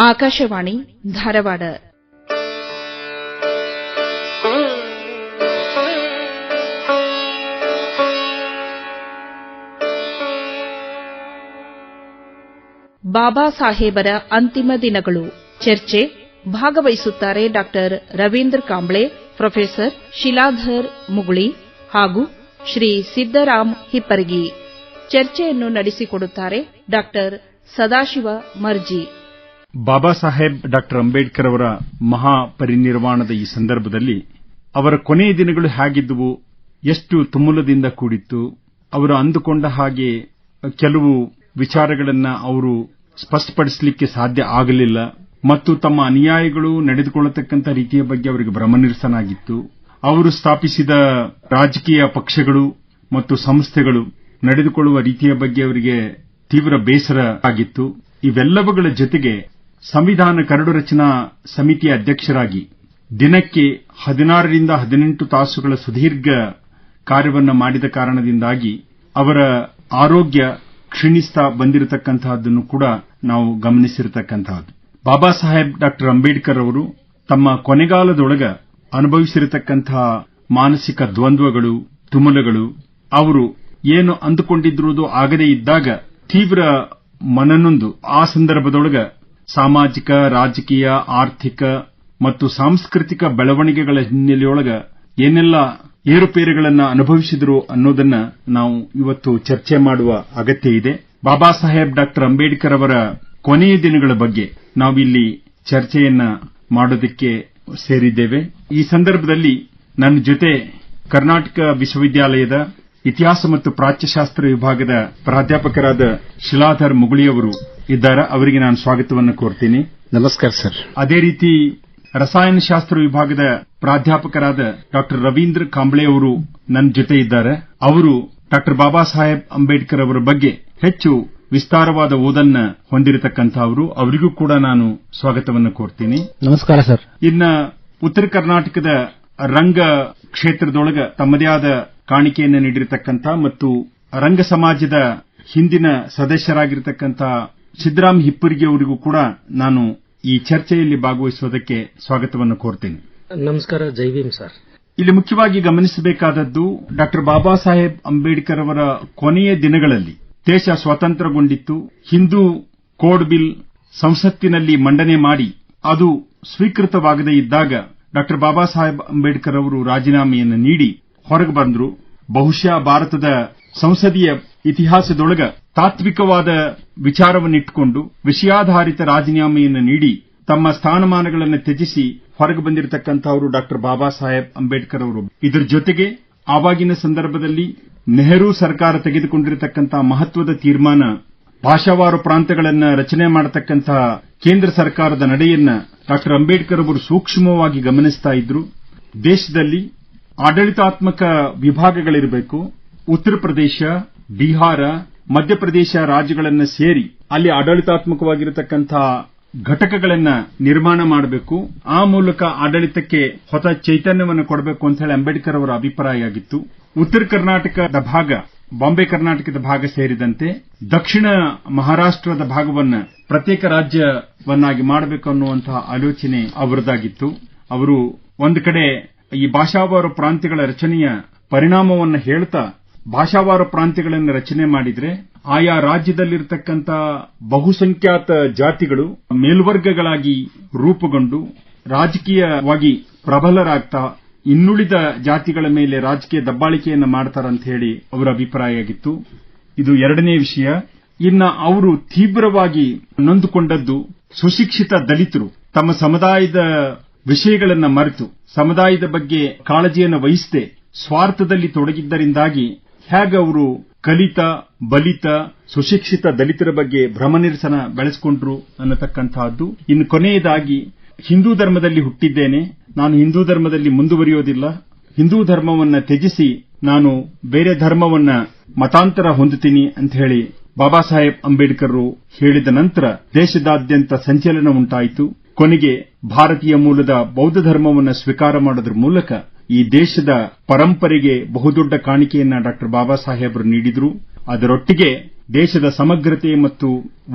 ಆಕಾಶವಾಣಿ, ಧಾರವಾಡ. ಬಾಬಾ ಸಾಹೇಬರ ಅಂತಿಮ ದಿನಗಳು. ಚರ್ಚೆ ಭಾಗವಹಿಸುತ್ತಾರೆ ಡಾಕ್ಟರ್ ರವೀಂದ್ರ ಕಾಂಬ್ಳೆ, ಪ್ರೊಫೆಸರ್ ಶಿಲಾಧರ್ ಮುಗುಳಿ ಹಾಗೂ ಶ್ರೀ ಸಿದ್ದರಾಮ್ ಹಿಪ್ಪರಗಿ. ಚರ್ಚೆಯನ್ನು ನಡೆಸಿಕೊಡುತ್ತಾರೆ ಡಾ. ಸದಾಶಿವ ಮರ್ಜಿ. ಬಾಬಾ ಸಾಹೇಬ್ ಡಾಕ್ಟರ್ ಅಂಬೇಡ್ಕರ್ ಅವರ ಮಹಾಪರಿನಿರ್ವಾಣದ ಈ ಸಂದರ್ಭದಲ್ಲಿ ಅವರ ಕೊನೆಯ ದಿನಗಳು ಹೇಗಿದ್ದವು, ಎಷ್ಟು ತುಮುಲದಿಂದ ಕೂಡಿತ್ತು, ಅವರು ಅಂದುಕೊಂಡ ಹಾಗೆ ಕೆಲವು ವಿಚಾರಗಳನ್ನು ಅವರು ಸ್ಪಷ್ಟಪಡಿಸಲಿಕ್ಕೆ ಸಾಧ್ಯ ಆಗಲಿಲ್ಲ ಮತ್ತು ತಮ್ಮ ಅನುಯಾಯಿಗಳು ನಡೆದುಕೊಳ್ಳತಕ್ಕಂಥ ರೀತಿಯ ಬಗ್ಗೆ ಅವರಿಗೆ ಭ್ರಮನಿರಸನಾಗಿತ್ತು. ಅವರು ಸ್ಥಾಪಿಸಿದ ರಾಜಕೀಯ ಪಕ್ಷಗಳು ಮತ್ತು ಸಂಸ್ಥೆಗಳು ನಡೆದುಕೊಳ್ಳುವ ರೀತಿಯ ಬಗ್ಗೆ ಅವರಿಗೆ ತೀವ್ರ ಬೇಸರ ಆಗಿತ್ತು. ಇವೆಲ್ಲವುಗಳ ಜೊತೆಗೆ ಸಂವಿಧಾನ ಕರಡು ರಚನಾ ಸಮಿತಿಯ ಅಧ್ಯಕ್ಷರಾಗಿ ದಿನಕ್ಕೆ ಹದಿನಾರರಿಂದ ಹದಿನೆಂಟು ತಾಸುಗಳ ಸುದೀರ್ಘ ಕಾರ್ಯವನ್ನು ಮಾಡಿದ ಕಾರಣದಿಂದಾಗಿ ಅವರ ಆರೋಗ್ಯ ಕ್ಷೀಣಿಸ್ತಾ ಬಂದಿರತಕ್ಕಂತಹದ್ದನ್ನು ಕೂಡ ನಾವು ಗಮನಿಸಿರತಕ್ಕಂತಹದ್ದು. ಬಾಬಾ ಸಾಹೇಬ್ ಡಾಕ್ಟರ್ ಅಂಬೇಡ್ಕರ್ ಅವರು ತಮ್ಮ ಕೊನೆಗಾಲದೊಳಗ ಅನುಭವಿಸಿರತಕ್ಕಂತಹ ಮಾನಸಿಕ ದ್ವಂದ್ವಗಳು, ತುಮಲಗಳು, ಅವರು ಏನು ಅಂದುಕೊಂಡಿದ್ರುವುದು ಆಗದೇ ಇದ್ದಾಗ ತೀವ್ರ ಮನನೊಂದು ಆ ಸಂದರ್ಭದೊಳಗ ಸಾಮಾಜಿಕ, ರಾಜಕೀಯ, ಆರ್ಥಿಕ ಮತ್ತು ಸಾಂಸ್ಕೃತಿಕ ಬೆಳವಣಿಗೆಗಳ ಹಿನ್ನೆಲೆಯೊಳಗ ಏನೆಲ್ಲ ಏರುಪೇರುಗಳನ್ನು ಅನುಭವಿಸಿದರು ಅನ್ನೋದನ್ನ ನಾವು ಇವತ್ತು ಚರ್ಚೆ ಮಾಡುವ ಇದೆ. ಬಾಬಾ ಸಾಹೇಬ್ ಡಾಕ್ಟರ್ ಅಂಬೇಡ್ಕರ್ ಅವರ ಕೊನೆಯ ದಿನಗಳ ಬಗ್ಗೆ ನಾವಿಲ್ಲಿ ಚರ್ಚೆಯನ್ನು ಮಾಡೋದಕ್ಕೆ ಸೇರಿದ್ದೇವೆ. ಈ ಸಂದರ್ಭದಲ್ಲಿ ನನ್ನ ಜೊತೆ ಕರ್ನಾಟಕ ವಿಶ್ವವಿದ್ಯಾಲಯದ ಇತಿಹಾಸ ಮತ್ತು ಪ್ರಾಚ್ಯಶಾಸ್ತ್ರ ವಿಭಾಗದ ಪ್ರಾಧ್ಯಾಪಕರಾದ ಶಿಲಾಧರ್ ಮುಗುಳಿಯವರು ಇದ್ದಾರೆ. ಅವರಿಗೆ ನಾನು ಸ್ವಾಗತವನ್ನು ಕೋರ್ತೀನಿ. ನಮಸ್ಕಾರ ಸರ್. ಅದೇ ರೀತಿ ರಸಾಯನಶಾಸ್ತ್ರ ವಿಭಾಗದ ಪ್ರಾಧ್ಯಾಪಕರಾದ ಡಾಕ್ಟರ್ ರವೀಂದ್ರ ಕಾಂಬ್ಳೆ ಅವರು ನನ್ನ ಜೊತೆ ಇದ್ದಾರೆ. ಅವರು ಡಾಕ್ಟರ್ ಬಾಬಾ ಸಾಹೇಬ್ ಅಂಬೇಡ್ಕರ್ ಅವರ ಬಗ್ಗೆ ಹೆಚ್ಚು ವಿಸ್ತಾರವಾದ ಓದನ್ನ ಹೊಂದಿರತಕ್ಕಂಥವರು. ಅವರಿಗೂ ಕೂಡ ನಾನು ಸ್ವಾಗತವನ್ನು ಕೋರ್ತೀನಿ. ನಮಸ್ಕಾರ ಸರ್. ಇನ್ನ ಉತ್ತರ ಕರ್ನಾಟಕದ ರಂಗ ಕ್ಷೇತ್ರದೊಳಗ ತಮ್ಮದೇ ಆದ ಕಾಣಿಕೆಯನ್ನು ನೀಡಿರತಕ್ಕಂಥ ಮತ್ತು ರಂಗ ಸಮಾಜದ ಹಿಂದಿನ ಸದಸ್ಯರಾಗಿರತಕ್ಕಂಥ ಸಿದ್ದರಾಮ್ ಹಿಪ್ಪರಿಗೆ ಅವರಿಗೂ ಕೂಡ ನಾನು ಈ ಚರ್ಚೆಯಲ್ಲಿ ಭಾಗವಹಿಸುವುದಕ್ಕೆ ಸ್ವಾಗತವನ್ನು ಕೋರ್ತೇನೆ. ನಮಸ್ಕಾರ ಜೈವೀಮ್ ಸರ್. ಇಲ್ಲಿ ಮುಖ್ಯವಾಗಿ ಗಮನಿಸಬೇಕಾದದ್ದು ಡಾಕ್ಟರ್ ಬಾಬಾ ಸಾಹೇಬ್ ಅಂಬೇಡ್ಕರ್ ಅವರ ಕೊನೆಯ ದಿನಗಳಲ್ಲಿ ದೇಶ ಸ್ವತಂತ್ರಗೊಂಡಿತ್ತು ಹಿಂದೂ ಕೋಡ್ ಬಿಲ್ ಸಂಸತ್ತಿನಲ್ಲಿ ಮಂಡನೆ ಮಾಡಿ ಅದು ಸ್ವೀಕೃತವಾಗದೇ ಇದ್ದಾಗ ಡಾಕ್ಟರ್ ಬಾಬಾ ಸಾಹೇಬ್ ಅಂಬೇಡ್ಕರ್ ಅವರು ರಾಜೀನಾಮೆಯನ್ನು ನೀಡಿ ಹೊರಗೆ ಬಂದರು. ಬಹುಶಃ ಭಾರತದ ಸಂಸದೀಯ ಇತಿಹಾಸದೊಳಗ ತಾತ್ವಿಕವಾದ ವಿಚಾರವನ್ನಿಟ್ಟುಕೊಂಡು ವಿಷಯಾಧಾರಿತ ರಾಜೀನಾಮೆಯನ್ನು ನೀಡಿ ತಮ್ಮ ಸ್ಥಾನಮಾನಗಳನ್ನು ತ್ಯಜಿಸಿ ಹೊರಗೆ ಬಂದಿರತಕ್ಕಂಥವರು ಡಾಕ್ಟರ್ ಬಾಬಾ ಸಾಹೇಬ್ ಅಂಬೇಡ್ಕರ್ ಅವರು. ಇದರ ಜೊತೆಗೆ ಆವಾಗಿನ ಸಂದರ್ಭದಲ್ಲಿ ನೆಹರು ಸರ್ಕಾರ ತೆಗೆದುಕೊಂಡಿರತಕ್ಕಂತಹ ಮಹತ್ವದ ತೀರ್ಮಾನ ಭಾಷಾವಾರು ಪ್ರಾಂತಗಳನ್ನು ರಚನೆ ಮಾಡತಕ್ಕಂತಹ ಕೇಂದ್ರ ಸರ್ಕಾರದ ನಡೆಯನ್ನ ಡಾಕ್ಟರ್ ಅಂಬೇಡ್ಕರ್ ಅವರು ಸೂಕ್ಷ್ಮವಾಗಿ ಗಮನಿಸ್ತಾ ಇದ್ರು. ದೇಶದಲ್ಲಿ ಆಡಳಿತಾತ್ಮಕ ವಿಭಾಗಗಳಿರಬೇಕು. ಉತ್ತರ ಪ್ರದೇಶ, ಬಿಹಾರ, ಮಧ್ಯಪ್ರದೇಶ ರಾಜ್ಯಗಳನ್ನು ಸೇರಿ ಅಲ್ಲಿ ಆಡಳಿತಾತ್ಮಕವಾಗಿರತಕ್ಕಂಥ ಘಟಕಗಳನ್ನು ನಿರ್ಮಾಣ ಮಾಡಬೇಕು. ಆ ಮೂಲಕ ಆಡಳಿತಕ್ಕೆ ಹೊಸ ಚೈತನ್ಯವನ್ನು ಕೊಡಬೇಕು ಅಂತ ಹೇಳಿ ಅಂಬೇಡ್ಕರ್ ಅವರ ಅಭಿಪ್ರಾಯ ಆಗಿತ್ತು. ಉತ್ತರ ಕರ್ನಾಟಕದ ಭಾಗ ಬಾಂಬೆ ಕರ್ನಾಟಕದ ಭಾಗ ಸೇರಿದಂತೆ ದಕ್ಷಿಣ ಮಹಾರಾಷ್ಟದ ಭಾಗವನ್ನು ಪ್ರತ್ಯೇಕ ರಾಜ್ಯವನ್ನಾಗಿ ಮಾಡಬೇಕು ಅನ್ನುವಂತಹ ಆಲೋಚನೆ ಅವರದಾಗಿತ್ತು. ಅವರು ಒಂದು ಕಡೆ ಈ ಭಾಷಾವಾರು ಪ್ರಾಂತ್ಯಗಳ ರಚನೆಯ ಪರಿಣಾಮವನ್ನು ಹೇಳ್ತಾ ಭಾಷಾವಾರು ಪ್ರಾಂತ್ಯಗಳನ್ನು ರಚನೆ ಮಾಡಿದರೆ ಆಯಾ ರಾಜ್ಯದಲ್ಲಿರತಕ್ಕಂಥ ಬಹುಸಂಖ್ಯಾತ ಜಾತಿಗಳು ಮೇಲ್ವರ್ಗಗಳಾಗಿ ರೂಪುಗೊಂಡು ರಾಜಕೀಯವಾಗಿ ಪ್ರಬಲರಾಗ್ತಾ ಇನ್ನುಳಿದ ಜಾತಿಗಳ ಮೇಲೆ ರಾಜಕೀಯ ದಬ್ಬಾಳಿಕೆಯನ್ನು ಮಾಡ್ತಾರಂತ ಹೇಳಿ ಅವರ ಅಭಿಪ್ರಾಯ ಆಗಿತ್ತು. ಇದು ಎರಡನೇ ವಿಷಯ. ಇನ್ನು ಅವರು ತೀವ್ರವಾಗಿ ನೊಂದುಕೊಂಡದ್ದು ಸುಶಿಕ್ಷಿತ ದಲಿತರು. ತಮ್ಮ ಸಮುದಾಯದ ವಿಷಯಗಳನ್ನ ಮರೆತು ಸಮುದಾಯದ ಬಗ್ಗೆ ಕಾಳಜಿಯನ್ನು ವಹಿಸದೆ ಸ್ವಾರ್ಥದಲ್ಲಿ ತೊಡಗಿದ್ದರಿಂದಾಗಿ ಹೇಗೆ ಅವರು ಕಲಿತ, ಬಲಿತ, ಸುಶಿಕ್ಷಿತ ದಲಿತರ ಬಗ್ಗೆ ಭ್ರಮ ನಿರಸನ ಬೆಳೆಸಿಕೊಂಡ್ರು ಅನ್ನತಕ್ಕಂತಹದ್ದು. ಇನ್ನು ಕೊನೆಯದಾಗಿ ಹಿಂದೂ ಧರ್ಮದಲ್ಲಿ ಹುಟ್ಟಿದ್ದೇನೆ. ನಾನು ಹಿಂದೂ ಧರ್ಮದಲ್ಲಿ ಮುಂದುವರಿಯೋದಿಲ್ಲ. ಹಿಂದೂ ಧರ್ಮವನ್ನ ತ್ಯಜಿಸಿ ನಾನು ಬೇರೆ ಧರ್ಮವನ್ನ ಮತಾಂತರ ಹೊಂದುತ್ತೀನಿ ಅಂತ ಹೇಳಿ ಬಾಬಾ ಸಾಹೇಬ್ ಅಂಬೇಡ್ಕರ್ ಹೇಳಿದ ನಂತರ ದೇಶದಾದ್ಯಂತ ಸಂಚಲನ ಉಂಟಾಯಿತು. ಕೊನೆಗೆ ಭಾರತೀಯ ಮೂಲದ ಬೌದ್ಧ ಧರ್ಮವನ್ನು ಸ್ವೀಕಾರ ಮಾಡೋದ್ರ ಮೂಲಕ ಈ ದೇಶದ ಪರಂಪರೆಗೆ ಬಹುದೊಡ್ಡ ಕಾಣಿಕೆಯನ್ನು ಡಾಕ್ಟರ್ ಬಾಬಾ ಸಾಹೇಬರು ನೀಡಿದರು. ಅದರೊಟ್ಟಿಗೆ ದೇಶದ ಸಮಗ್ರತೆ ಮತ್ತು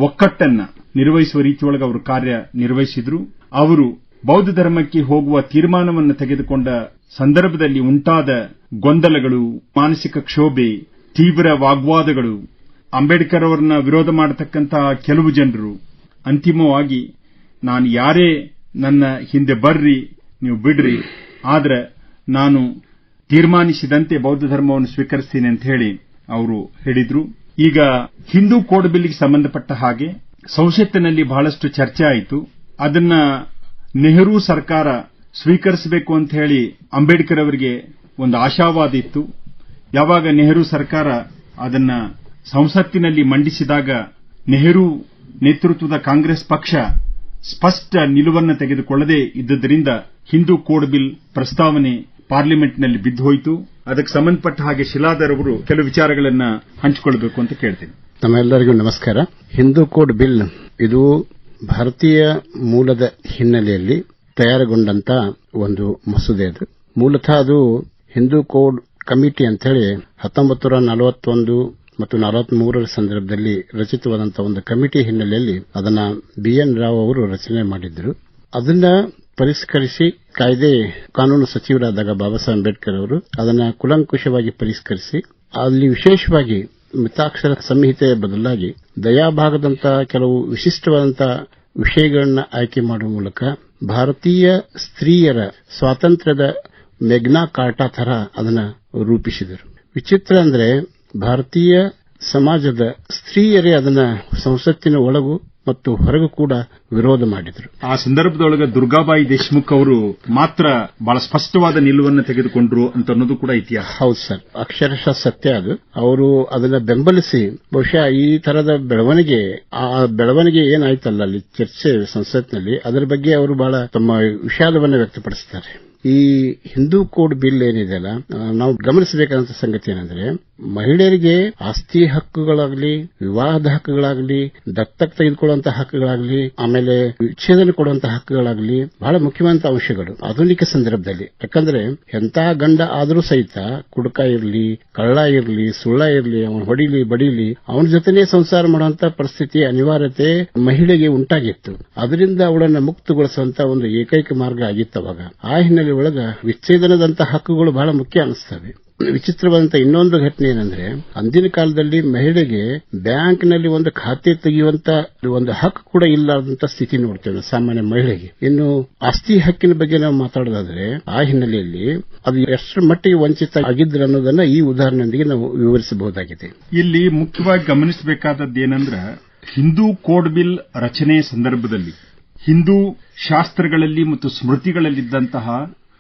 ಒಕ್ಕಟ್ಟನ್ನು ನಿರ್ವಹಿಸುವ ರೀತಿಯೊಳಗೆ ಅವರು ಕಾರ್ಯ ನಿರ್ವಹಿಸಿದರು. ಅವರು ಬೌದ್ಧ ಧರ್ಮಕ್ಕೆ ಹೋಗುವ ತೀರ್ಮಾನವನ್ನು ತೆಗೆದುಕೊಂಡ ಸಂದರ್ಭದಲ್ಲಿ ಉಂಟಾದ ಗೊಂದಲಗಳು, ಮಾನಸಿಕ ಕ್ಷೋಭೆ, ತೀವ್ರ ವಾಗ್ವಾದಗಳು, ಅಂಬೇಡ್ಕರ್ ಅವರನ್ನ ವಿರೋಧ ಮಾಡತಕ್ಕಂತಹ ಕೆಲವು ಜನರು ಅಂತಿಮವಾಗಿ ನಾನು ಯಾರೇ ನನ್ನ ಹಿಂದೆ ಬರ್ರಿ, ನೀವು ಬಿಡ್ರಿ, ಆದರೆ ನಾನು ತೀರ್ಮಾನಿಸಿದಂತೆ ಬೌದ್ಧ ಧರ್ಮವನ್ನು ಸ್ವೀಕರಿಸ್ತೀನಿ ಅಂತ ಹೇಳಿ ಅವರು ಹೇಳಿದ್ರು. ಈಗ ಹಿಂದೂ ಕೋಡ್ ಬಿಲ್ಗೆ ಸಂಬಂಧಪಟ್ಟ ಹಾಗೆ ಸಂಸತ್ತಿನಲ್ಲಿ ಬಹಳಷ್ಟು ಚರ್ಚೆ ಆಯಿತು. ಅದನ್ನ ನೆಹರು ಸರ್ಕಾರ ಸ್ವೀಕರಿಸಬೇಕು ಅಂತ ಹೇಳಿ ಅಂಬೇಡ್ಕರ್ ಅವರಿಗೆ ಒಂದು ಆಶಾವಾದ ಇತ್ತು. ಯಾವಾಗ ನೆಹರು ಸರ್ಕಾರ ಅದನ್ನ ಸಂಸತ್ತಿನಲ್ಲಿ ಮಂಡಿಸಿದಾಗ ನೆಹರು ನೇತೃತ್ವದ ಕಾಂಗ್ರೆಸ್ ಪಕ್ಷ ಸ್ಪಷ್ಟ ನಿಲುವನ್ನು ತೆಗೆದುಕೊಳ್ಳದೆ ಇದ್ದುದರಿಂದ ಹಿಂದೂ ಕೋಡ್ ಬಿಲ್ ಪ್ರಸ್ತಾವನೆ ಪಾರ್ಲಿಮೆಂಟ್ನಲ್ಲಿ ಬಿದ್ದು ಅದಕ್ಕೆ ಸಂಬಂಧಪಟ್ಟ ಹಾಗೆ ಶಿಲಾಧರ್ ಅವರು ಕೆಲವು ವಿಚಾರಗಳನ್ನು ಹಂಚಿಕೊಳ್ಳಬೇಕು ಅಂತ ಕೇಳ್ತೀನಿ. ತಮ್ಮೆಲ್ಲರಿಗೂ ನಮಸ್ಕಾರ. ಹಿಂದೂ ಕೋಡ್ ಬಿಲ್ ಇದು ಭಾರತೀಯ ಮೂಲದ ಹಿನ್ನೆಲೆಯಲ್ಲಿ ತಯಾರಗೊಂಡಂತ ಒಂದು ಮಸೂದೆ ಅದು. ಮೂಲತಃ ಅದು ಹಿಂದೂ ಕೋಡ್ ಕಮಿಟಿ ಅಂತ ಹೇಳಿ ಹತ್ತೊಂಬತ್ತು ನಲವತ್ತೊಂದು ಮತ್ತು ನಲವತ್ಮೂರರ ಸಂದರ್ಭದಲ್ಲಿ ರಚಿತವಾದಂತಹ ಒಂದು ಕಮಿಟಿ ಹಿನ್ನೆಲೆಯಲ್ಲಿ ಅದನ್ನ ಬಿಎನ್ ರಾವ್ ಅವರು ರಚನೆ ಮಾಡಿದ್ರು ಅದನ್ನ ಪರಿಷ್ಕರಿಸಿ ಕಾಯ್ದೆ ಕಾನೂನು ಸಚಿವರಾದಾಗ ಬಾಬಾ ಸಾಹೇಬ್ ಅಂಬೇಡ್ಕರ್ ಅವರು ಅದನ್ನ ಕುಲಂಕುಷವಾಗಿ ಪರಿಷ್ಕರಿಸಿ, ಅಲ್ಲಿ ವಿಶೇಷವಾಗಿ ಮಿತಾಕ್ಷರ ಸಂಹಿತೆಯ ಬದಲಾಗಿ ದಯಾಭಾಗದಂತಹ ಕೆಲವು ವಿಶಿಷ್ಟವಾದಂತಹ ವಿಷಯಗಳನ್ನು ಆಯ್ಕೆ ಮಾಡುವ ಮೂಲಕ ಭಾರತೀಯ ಸ್ತ್ರೀಯರ ಸ್ವಾತಂತ್ರ್ಯದ ಮೆಗ್ನಾ ಕಾರ್ಟಾ ತರ ಅದನ್ನು ರೂಪಿಸಿದರು. ವಿಚಿತ್ರ ಅಂದ್ರೆ ಭಾರತೀಯ ಸಮಾಜದ ಸ್ತ್ರೀಯರೇ ಅದನ್ನ ಸಂಸತ್ತಿನ ಒಳಗೂ ಮತ್ತು ಹೊರಗೂ ಕೂಡ ವಿರೋಧ ಮಾಡಿದರು. ಆ ಸಂದರ್ಭದೊಳಗೆ ದುರ್ಗಾಬಾಯಿ ದೇಶಮುಖ್ ಅವರು ಮಾತ್ರ ಬಹಳ ಸ್ಪಷ್ಟವಾದ ನಿಲುವನ್ನು ತೆಗೆದುಕೊಂಡ್ರು ಅಂತ ಅನ್ನೋದು ಕೂಡ ಇತಿಹಾಸ. ಹೌದು ಸರ್. ಅಕ್ಷರಶಃ ಸತ್ಯ ಅದು. ಅವರು ಅದನ್ನ ಬೆಂಬಲಿಸಿ ಬಹುಶಃ ಈ ತರದ ಬೆಳವಣಿಗೆ ಆ ಬೆಳವಣಿಗೆ ಏನಾಯ್ತಲ್ಲ ಅಲ್ಲಿ ಚರ್ಚೆ ಸಂಸತ್ನಲ್ಲಿ ಅದರ ಬಗ್ಗೆ ಅವರು ಬಹಳ ತಮ್ಮ ವಿಷಾದವನ್ನು ವ್ಯಕ್ತಪಡಿಸುತ್ತಾರೆ ಈ ಹಿಂದೂ ಕೋಡ್ ಬಿಲ್ ಏನಿದೆಯಲ್ಲ ನಾವು ಗಮನಿಸಬೇಕಾದಂತಹ ಸಂಗತಿ ಏನಂದ್ರೆ ಮಹಿಳೆಯರಿಗೆ ಆಸ್ತಿ ಹಕ್ಕುಗಳಾಗಲಿ, ವಿವಾಹದ ಹಕ್ಕುಗಳಾಗಲಿ ದತ್ತಕ್ ತೆಗೆದುಕೊಳ್ಳುವಂತಹ ಹಕ್ಕುಗಳಾಗಲಿ, ಆಮೇಲೆ ವಿಚ್ಛೇದನ ಕೊಡುವಂತಹ ಹಕ್ಕುಗಳಾಗಲಿ ಬಹಳ ಮುಖ್ಯವಾದಂತಹ ಅಂಶಗಳು. ಆಧುನಿಕ ಸಂದರ್ಭದಲ್ಲಿ. ಯಾಕಂದ್ರೆ ಎಂತ ಗಂಡ ಆದರೂ ಸಹಿತ ಕುಡುಕ ಇರಲಿ, ಕಳ್ಳ ಇರಲಿ, ಸುಳ್ಳ ಇರಲಿ, ಅವನು ಹೊಡಿಲಿ, ಬಡಿಲಿ, ಅವನ ಜೊತೆನೇ ಸಂಸಾರ ಮಾಡುವಂತ ಪರಿಸ್ಥಿತಿ ಅನಿವಾರ್ಯತೆ ಮಹಿಳೆಗೆ ಉಂಟಾಗಿತ್ತು. ಅದರಿಂದ ಅವಳನ್ನು ಮುಕ್ತಗೊಳಿಸುವಂತ ಒಂದು ಏಕೈಕ ಮಾರ್ಗ ಆಗಿತ್ತು ಅವಾಗ. ಆ ಹಿನ್ನೆಲೆ ಒಳಗ ವಿಚ್ಛೇದನದಂತಹ ಹಕ್ಕುಗಳು ಬಹಳ ಮುಖ್ಯ ಅನಿಸ್ತವೆ. ವಿಚಿತ್ರವಾದಂತ ಇನ್ನೊಂದು ಘಟನೆ ಏನಂದ್ರೆ, ಅಂದಿನ ಕಾಲದಲ್ಲಿ ಮಹಿಳೆಗೆ ಬ್ಯಾಂಕ್ನಲ್ಲಿ ಒಂದು ಖಾತೆ ತೆಗೆಯುವಂತ ಒಂದು ಹಕ್ಕು ಕೂಡ ಇಲ್ಲದಂತ ಸ್ಥಿತಿ ನೋಡ್ತೇವೆ ಸಾಮಾನ್ಯ ಮಹಿಳೆಗೆ. ಇನ್ನು ಆಸ್ತಿ ಹಕ್ಕಿನ ಬಗ್ಗೆ ನಾವು ಮಾತಾಡೋದಾದ್ರೆ, ಆ ಹಿನ್ನೆಲೆಯಲ್ಲಿ ಅದು ಎಷ್ಟರ ಮಟ್ಟಿಗೆ ವಂಚಿತ ಆಗಿದ್ರು ಅನ್ನೋದನ್ನ ಈ ಉದಾಹರಣೆಯೊಂದಿಗೆ ನಾವು ವಿವರಿಸಬಹುದಾಗಿದೆ. ಇಲ್ಲಿ ಮುಖ್ಯವಾಗಿ ಗಮನಿಸಬೇಕಾದದ್ದು ಏನಂದ್ರೆ, ಹಿಂದೂ ಕೋಡ್ ಬಿಲ್ ರಚನೆ ಸಂದರ್ಭದಲ್ಲಿ, ಹಿಂದೂ ಶಾಸ್ತ್ರಗಳಲ್ಲಿ ಮತ್ತು ಸ್ಮೃತಿಗಳಲ್ಲಿದ್ದಂತಹ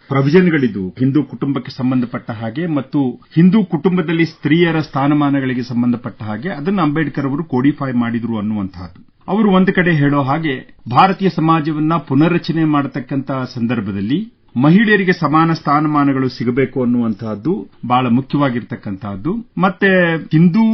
ಪ್ರೊವಿಷನ್ಗಳಿದ್ದು ಹಿಂದೂ ಕುಟುಂಬಕ್ಕೆ ಸಂಬಂಧಪಟ್ಟ ಹಾಗೆ ಮತ್ತು ಹಿಂದೂ ಕುಟುಂಬದಲ್ಲಿ ಸ್ತ್ರೀಯರ ಸ್ಥಾನಮಾನಗಳಿಗೆ ಸಂಬಂಧಪಟ್ಟ ಹಾಗೆ ಅದನ್ನು ಅಂಬೇಡ್ಕರ್ ಅವರು ಕೋಡಿಫೈ ಮಾಡಿದ್ರು ಅನ್ನುವಂತಹದ್ದು. ಅವರು ಒಂದು ಕಡೆ ಹೇಳೋ ಹಾಗೆ ಭಾರತೀಯ ಸಮಾಜವನ್ನ ಪುನರ್ರಚನೆ ಮಾಡತಕ್ಕಂತಹ ಸಂದರ್ಭದಲ್ಲಿ ಮಹಿಳೆಯರಿಗೆ ಸಮಾನ ಸ್ಥಾನಮಾನಗಳು ಸಿಗಬೇಕು ಅನ್ನುವಂತಹದ್ದು ಬಹಳ ಮುಖ್ಯವಾಗಿರ್ತಕ್ಕಂತಹದ್ದು ಮತ್ತೆ ಹಿಂದೂ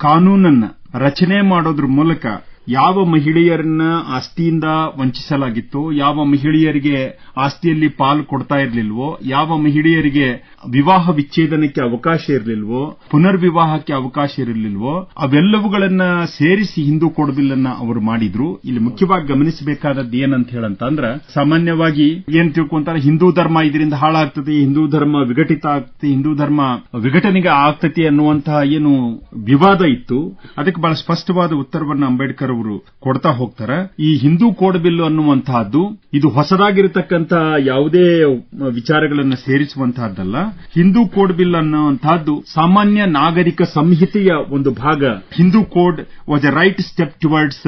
ಕಾನೂನನ್ನ ರಚನೆ ಮಾಡೋದ್ರ ಮೂಲಕ ಯಾವ ಮಹಿಳೆಯರನ್ನ ಆಸ್ತಿಯಿಂದ ವಂಚಿಸಲಾಗಿತ್ತೋ ಯಾವ ಮಹಿಳೆಯರಿಗೆ ಆಸ್ತಿಯಲ್ಲಿ ಪಾಲು ಕೊಡ್ತಾ ಇರಲಿಲ್ವೋ ಯಾವ ಮಹಿಳೆಯರಿಗೆ ವಿವಾಹ ವಿಚ್ಛೇದನಕ್ಕೆ ಅವಕಾಶ ಇರಲಿಲ್ವೋ, ಪುನರ್ವಿವಾಹಕ್ಕೆ ಅವಕಾಶ ಇರಲಿಲ್ವೋ, ಅವೆಲ್ಲವುಗಳನ್ನ ಸೇರಿಸಿ ಹಿಂದೂ ಕೋಡ್ ಬಿಲ್ ಅನ್ನ ಅವರು ಮಾಡಿದ್ರು. ಇಲ್ಲಿ ಮುಖ್ಯವಾಗಿ ಗಮನಿಸಬೇಕಾದದ್ದು ಏನಂತ ಹೇಳಂತಂದ್ರೆ, ಸಾಮಾನ್ಯವಾಗಿ ಏನ್ ತಿಳ್ಕೊಂತಾರೆ, ಹಿಂದೂ ಧರ್ಮ ಇದರಿಂದ ಹಾಳಾಗ್ತದೆ, ಹಿಂದೂ ಧರ್ಮ ವಿಘಟಿತ ಆಗ್ತದೆ, ಹಿಂದೂ ಧರ್ಮ ವಿಘಟನೆಗೆ ಆಗ್ತತಿ ಅನ್ನುವಂತಹ ಏನು ವಿವಾದ ಇತ್ತು. ಅದಕ್ಕೆ ಬಹಳ ಸ್ಪಷ್ಟವಾದ ಉತ್ತರವನ್ನು ಅಂಬೇಡ್ಕರ್ ಅವರು ಕೊಡ್ತಾ ಹೋಗ್ತಾರೆ. ಈ ಹಿಂದೂ ಕೋಡ್ ಬಿಲ್ ಅನ್ನುವಂತಹದ್ದು, ಇದು ಹೊಸದಾಗಿರತಕ್ಕಂತಹ ಯಾವುದೇ ವಿಚಾರಗಳನ್ನು ಸೇರಿಸುವಂತಹದ್ದಲ್ಲ. ಹಿಂದೂ ಕೋಡ್ ಬಿಲ್ ಅನ್ನುವಂತಹದ್ದು ಸಾಮಾನ್ಯ ನಾಗರಿಕ ಸಂಹಿತೆಯ ಒಂದು ಭಾಗ. Hindu code was a right step towards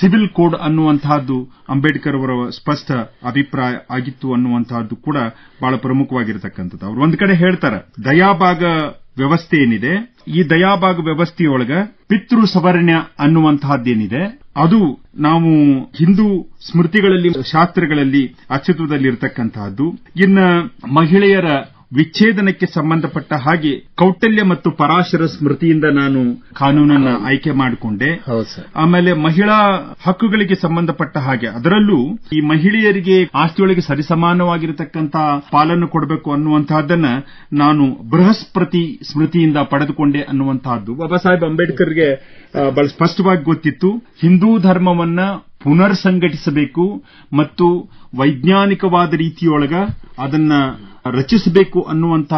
civil code ಅನ್ನುವಂತಹದ್ದು Ambedkar ಅವರ ಸ್ಪಷ್ಟ ಅಭಿಪ್ರಾಯ ಆಗಿತ್ತು ಅನ್ನುವಂತಹದ್ದು ಕೂಡ ಬಹಳ ಪ್ರಮುಖವಾಗಿರತಕ್ಕಂಥದ್ದು. ಅವರು ಒಂದು ಕಡೆ ಹೇಳ್ತಾರೆ, ದಯಾಭಾಗ ವ್ಯವಸ್ಥೆ ಏನಿದೆ? ಈ ದಯಾಭಾಗ ವ್ಯವಸ್ಥೆಯೊಳಗ ಪಿತೃ ಸವರ್ಣ್ಯ ಅನ್ನುವಂತಹದ್ದೇನಿದೆ ಅದು ನಾವು ಹಿಂದೂ ಸ್ಮೃತಿಗಳಲ್ಲಿ, ಶಾಸ್ತ್ರಗಳಲ್ಲಿ ಅಸ್ತಿತ್ವದಲ್ಲಿರ್ತಕ್ಕಂತಹದ್ದು ಇನ್ನ ಮಹಿಳೆಯರ ವಿಚ್ಛೇದನಕ್ಕೆ ಸಂಬಂಧಪಟ್ಟ ಹಾಗೆ ಕೌಟಲ್ಯ ಮತ್ತು ಪರಾಶರ ಸ್ಮೃತಿಯಿಂದ ನಾನು ಕಾನೂನನ್ನ ಆಯ್ಕೆ ಮಾಡಿಕೊಂಡೆ. ಆಮೇಲೆ ಮಹಿಳಾ ಹಕ್ಕುಗಳಿಗೆ ಸಂಬಂಧಪಟ್ಟ ಹಾಗೆ ಅದರಲ್ಲೂ ಈ ಮಹಿಳೆಯರಿಗೆ ಆಸ್ತಿಯೊಳಗೆ ಸರಿಸಮಾನವಾಗಿರತಕ್ಕಂತ ಪಾಲನ್ನು ಕೊಡಬೇಕು ಅನ್ನುವಂತಹದ್ದನ್ನ ನಾನು ಬೃಹಸ್ಪತಿ ಸ್ಮೃತಿಯಿಂದ ಪಡೆದುಕೊಂಡೆ ಅನ್ನುವಂತಹದ್ದು. ಬಾಬಾ ಸಾಹೇಬ್ ಅಂಬೇಡ್ಕರ್ಗೆ ಬಹಳ ಸ್ಪಷ್ಟವಾಗಿ ಗೊತ್ತಿತ್ತು. ಹಿಂದೂ ಧರ್ಮವನ್ನ ಪುನರ್ ಸಂಘಟಿಸಬೇಕು ಮತ್ತು ವೈಜ್ಞಾನಿಕವಾದ ರೀತಿಯೊಳಗ ಅದನ್ನ ರಚಿಸಬೇಕು ಅನ್ನುವಂತ